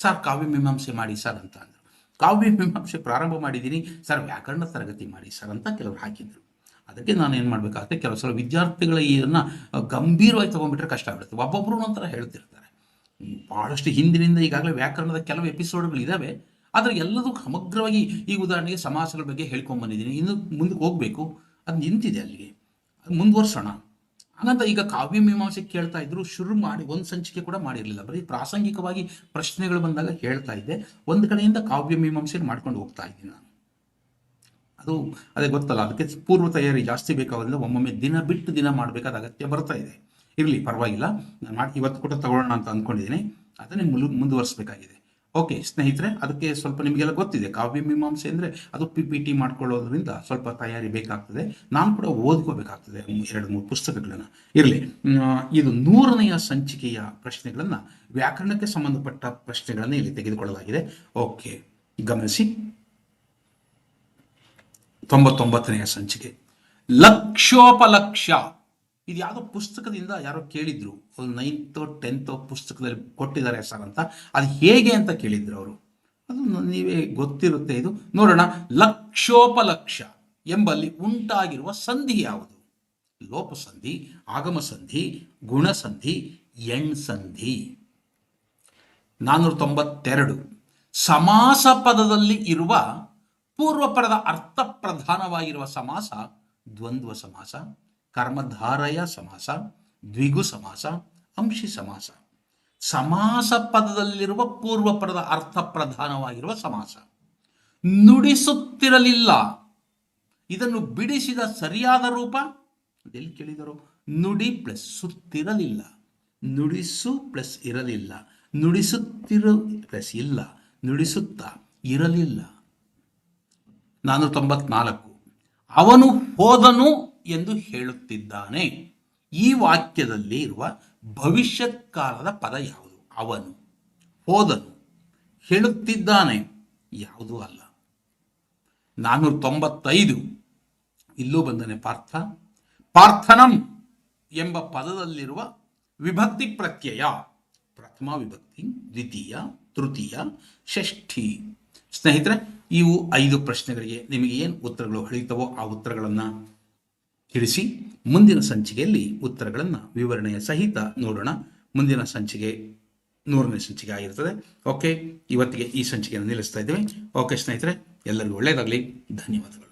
ಸರ್, ಕಾವ್ಯ ಮೀಮಾಂಸೆ ಮಾಡಿ ಸರ್ ಅಂತ ಅಂದರು. ಕಾವ್ಯ ಮೀಮಾಂಸೆ ಪ್ರಾರಂಭ ಮಾಡಿದ್ದೀನಿ. ಸರ್, ವ್ಯಾಕರಣ ತರಗತಿ ಮಾಡಿ ಸರ್ ಅಂತ ಕೆಲವರು ಹಾಕಿದ್ರು. ಅದಕ್ಕೆ ನಾನು ಏನು ಮಾಡಬೇಕಾಗುತ್ತೆ, ಕೆಲವು ಸಲ ವಿದ್ಯಾರ್ಥಿಗಳ ಇದನ್ನು ಗಂಭೀರವಾಗಿ ತೊಗೊಂಡ್ಬಿಟ್ರೆ ಕಷ್ಟ ಆಗುತ್ತೆ ಒಬ್ಬೊಬ್ಬರು ಒಂಥರ ಹೇಳ್ತಿರ್ತಾರೆ. ಭಾಳಷ್ಟು ಹಿಂದಿನಿಂದ ಈಗಾಗಲೇ ವ್ಯಾಕರಣದ ಕೆಲವು ಎಪಿಸೋಡ್ಗಳು ಇದ್ದಾವೆ ಆದರೆ ಎಲ್ಲದೂ ಸಮಗ್ರವಾಗಿ ಈ ಉದಾಹರಣೆಗೆ ಸಮಾಸಗಳ ಬಗ್ಗೆ ಹೇಳ್ಕೊಂಡ್ಬಂದಿದ್ದೀನಿ ಇನ್ನು ಮುಂದಕ್ಕೆ ಹೋಗಬೇಕು. ಅದು ನಿಂತಿದೆ ಅಲ್ಲಿಗೆ. ಮುಂದುವರ್ಸೋಣ. ಹಾಗಂತ ಈಗ ಕಾವ್ಯ ಮೀಮಾಂಸೆ ಕೇಳ್ತಾ ಇದ್ರು, ಶುರು ಮಾಡಿ, ಒಂದು ಸಂಚಿಕೆ ಕೂಡ ಮಾಡಿರಲಿಲ್ಲ. ಬರೀ ಪ್ರಾಸಂಗಿಕವಾಗಿ ಪ್ರಶ್ನೆಗಳು ಬಂದಾಗ ಹೇಳ್ತಾ ಇದ್ದೆ. ಒಂದು ಕಡೆಯಿಂದ ಕಾವ್ಯ ಮೀಮಾಂಸೆ ಮಾಡ್ಕೊಂಡು ಹೋಗ್ತಾ ಇದ್ದೀನಿ ನಾನು. ಅದು, ಅದೇ ಗೊತ್ತಲ್ಲ, ಅದಕ್ಕೆ ಪೂರ್ವ ತಯಾರಿ ಜಾಸ್ತಿ ಬೇಕಾಗೋದ್ರಿಂದ ಒಮ್ಮೊಮ್ಮೆ ದಿನ ಬಿಟ್ಟು ದಿನ ಮಾಡಬೇಕಾದ ಅಗತ್ಯ ಬರ್ತಾ ಇದೆ. ಇರಲಿ, ಪರವಾಗಿಲ್ಲ. ನಾನು ಮಾಡಿ, ಇವತ್ತು ಕೂಡ ತಗೊಳ್ಳೋಣ ಅಂತ ಅಂದ್ಕೊಂಡಿದ್ದೀನಿ ಅದನ್ನೇ ಮುಲು, ಮುಂದುವರಿಸಬೇಕಾಗಿದೆ. ಓಕೆ, ಸ್ನೇಹಿತರೆ, ಅದಕ್ಕೆ ಸ್ವಲ್ಪ ನಿಮಗೆಲ್ಲ ಗೊತ್ತಿದೆ. ಕಾವ್ಯ ಮೀಮಾಂಸೆ ಅಂದರೆ ಅದು ಪಿ ಪಿ ಟಿ ಮಾಡ್ಕೊಳ್ಳೋದ್ರಿಂದ ಸ್ವಲ್ಪ ತಯಾರಿ ಬೇಕಾಗ್ತದೆ. ನಾನು ಕೂಡ ಓದ್ಕೋಬೇಕಾಗ್ತದೆ ಎರಡು, ಮೂರು ಪುಸ್ತಕಗಳನ್ನು. ಇರಲಿ. ಇದು ನೂರನೆಯ ಸಂಚಿಕೆಯ ಪ್ರಶ್ನೆಗಳನ್ನು, ವ್ಯಾಕರಣಕ್ಕೆ ಸಂಬಂಧಪಟ್ಟ ಪ್ರಶ್ನೆಗಳನ್ನು ಇಲ್ಲಿ ತೆಗೆದುಕೊಳ್ಳಲಾಗಿದೆ. ಓಕೆ, ಗಮನಿಸಿ. ತೊಂಬತ್ತೊಂಬತ್ತನೆಯ ಸಂಚಿಕೆ. ಲಕ್ಷೋಪಲಕ್ಷ ಇದು ಯಾವುದೋ ಪುಸ್ತಕದಿಂದ ಯಾರೋ ಕೇಳಿದ್ರು. ನೈನ್ತೋ ಟೆಂತೋ ಪುಸ್ತಕದಲ್ಲಿ ಕೊಟ್ಟಿದ್ದಾರೆ ಸರ್ ಅಂತ. ಅದು ಹೇಗೆ ಅಂತ ಕೇಳಿದ್ರು ಅವರು. ಅದು ನೀವೇ ಗೊತ್ತಿರುತ್ತೆ ಇದು. ನೋಡೋಣ. ಲಕ್ಷೋಪಲಕ್ಷ ಎಂಬಲ್ಲಿ ಉಂಟಾಗಿರುವ ಸಂಧಿ ಯಾವುದು? ಲೋಪಸಂಧಿ ಆಗಮ ಸಂಧಿ ಗುಣಸಂಧಿ ಎಣ್ ಸಂಧಿ ನಾನ್ನೂರ ತೊಂಬತ್ತೆರಡು ಸಮಾಸ ಪದದಲ್ಲಿ ಇರುವ ಪೂರ್ವಪರದ ಅರ್ಥ ಪ್ರಧಾನವಾಗಿರುವ ಸಮಾಸ ದ್ವಂದ್ವ ಸಮಾಸ ಕರ್ಮಧಾರಯ ಸಮಾಸ, ದ್ವಿಗು ಸಮಾಸ, ಅಂಶಿ ಸಮಾಸ. ಸಮಾಸ ಪದದಲ್ಲಿರುವ ಪೂರ್ವಪರದ ಅರ್ಥ ಪ್ರಧಾನವಾಗಿರುವ ಸಮಾಸ. ನುಡಿಸುತ್ತಿರಲಿಲ್ಲ. ಇದನ್ನು ಬಿಡಿಸಿದ ಸರಿಯಾದ ರೂಪ? ಎಲ್ಲಿ ಕೇಳಿದರು? ನುಡಿ ಪ್ಲಸ್ ಸುತ್ತಿರಲಿಲ್ಲ. ನುಡಿಸು ಪ್ಲಸ್ ಇರಲಿಲ್ಲ. ನುಡಿಸುತ್ತಿರ ಪ್ಲಸ್ ಇಲ್ಲ. ನುಡಿಸುತ್ತ ಇರಲಿಲ್ಲ. ನಾನು ತೊಂಬತ್ನಾಲ್ಕು ಅವನು ಹೋದನು ಎಂದು ಹೇಳುತ್ತಿದ್ದಾನೆ. ಈ ವಾಕ್ಯದಲ್ಲಿ ಇರುವ ಭವಿಷ್ಯತ್ ಕಾಲದ ಪದ ಯಾವುದು? ಅವನು, ಹೋದನು, ಹೇಳುತ್ತಿದ್ದಾನೆ. ಯಾವುದೂ ಅಲ್ಲ. ನಾನ್ನೂರ ತೊಂಬತ್ತೈದು ಇಲ್ಲೂ ಬಂದನೆ ಪಾರ್ಥ. ಪಾರ್ಥನಂ ಎಂಬ ಪದದಲ್ಲಿರುವ ವಿಭಕ್ತಿ ಪ್ರತ್ಯಯ. ಪ್ರಥಮ ವಿಭಕ್ತಿ, ದ್ವಿತೀಯ, ತೃತೀಯ, ಷಷ್ಠಿ. ಸ್ನೇಹಿತರೆ, ಇವು ಐದು ಪ್ರಶ್ನೆಗಳಿಗೆ ನಿಮಗೆ ಏನು ಉತ್ತರಗಳು ಹೊಳಿತವೋ ಆ ಉತ್ತರಗಳನ್ನು ತಿಳಿಸಿ ಮುಂದಿನ ಸಂಚಿಕೆಯಲ್ಲಿ ಉತ್ತರಗಳನ್ನು ವಿವರಣೆಯ ಸಹಿತ ನೋಡೋಣ. ಮುಂದಿನ ಸಂಚಿಕೆ ನೂರನೇ ಸಂಚಿಕೆ ಆಗಿರ್ತದೆ. ಓಕೆ, ಇವತ್ತಿಗೆ ಈ ಸಂಚಿಕೆಯನ್ನು ನಿಲ್ಲಿಸ್ತಾ ಇದ್ದೇವೆ. ಓಕೆ ಸ್ನೇಹಿತರೆ, ಎಲ್ಲರಿಗೂ ಒಳ್ಳೆಯದಾಗಲಿ. ಧನ್ಯವಾದಗಳು.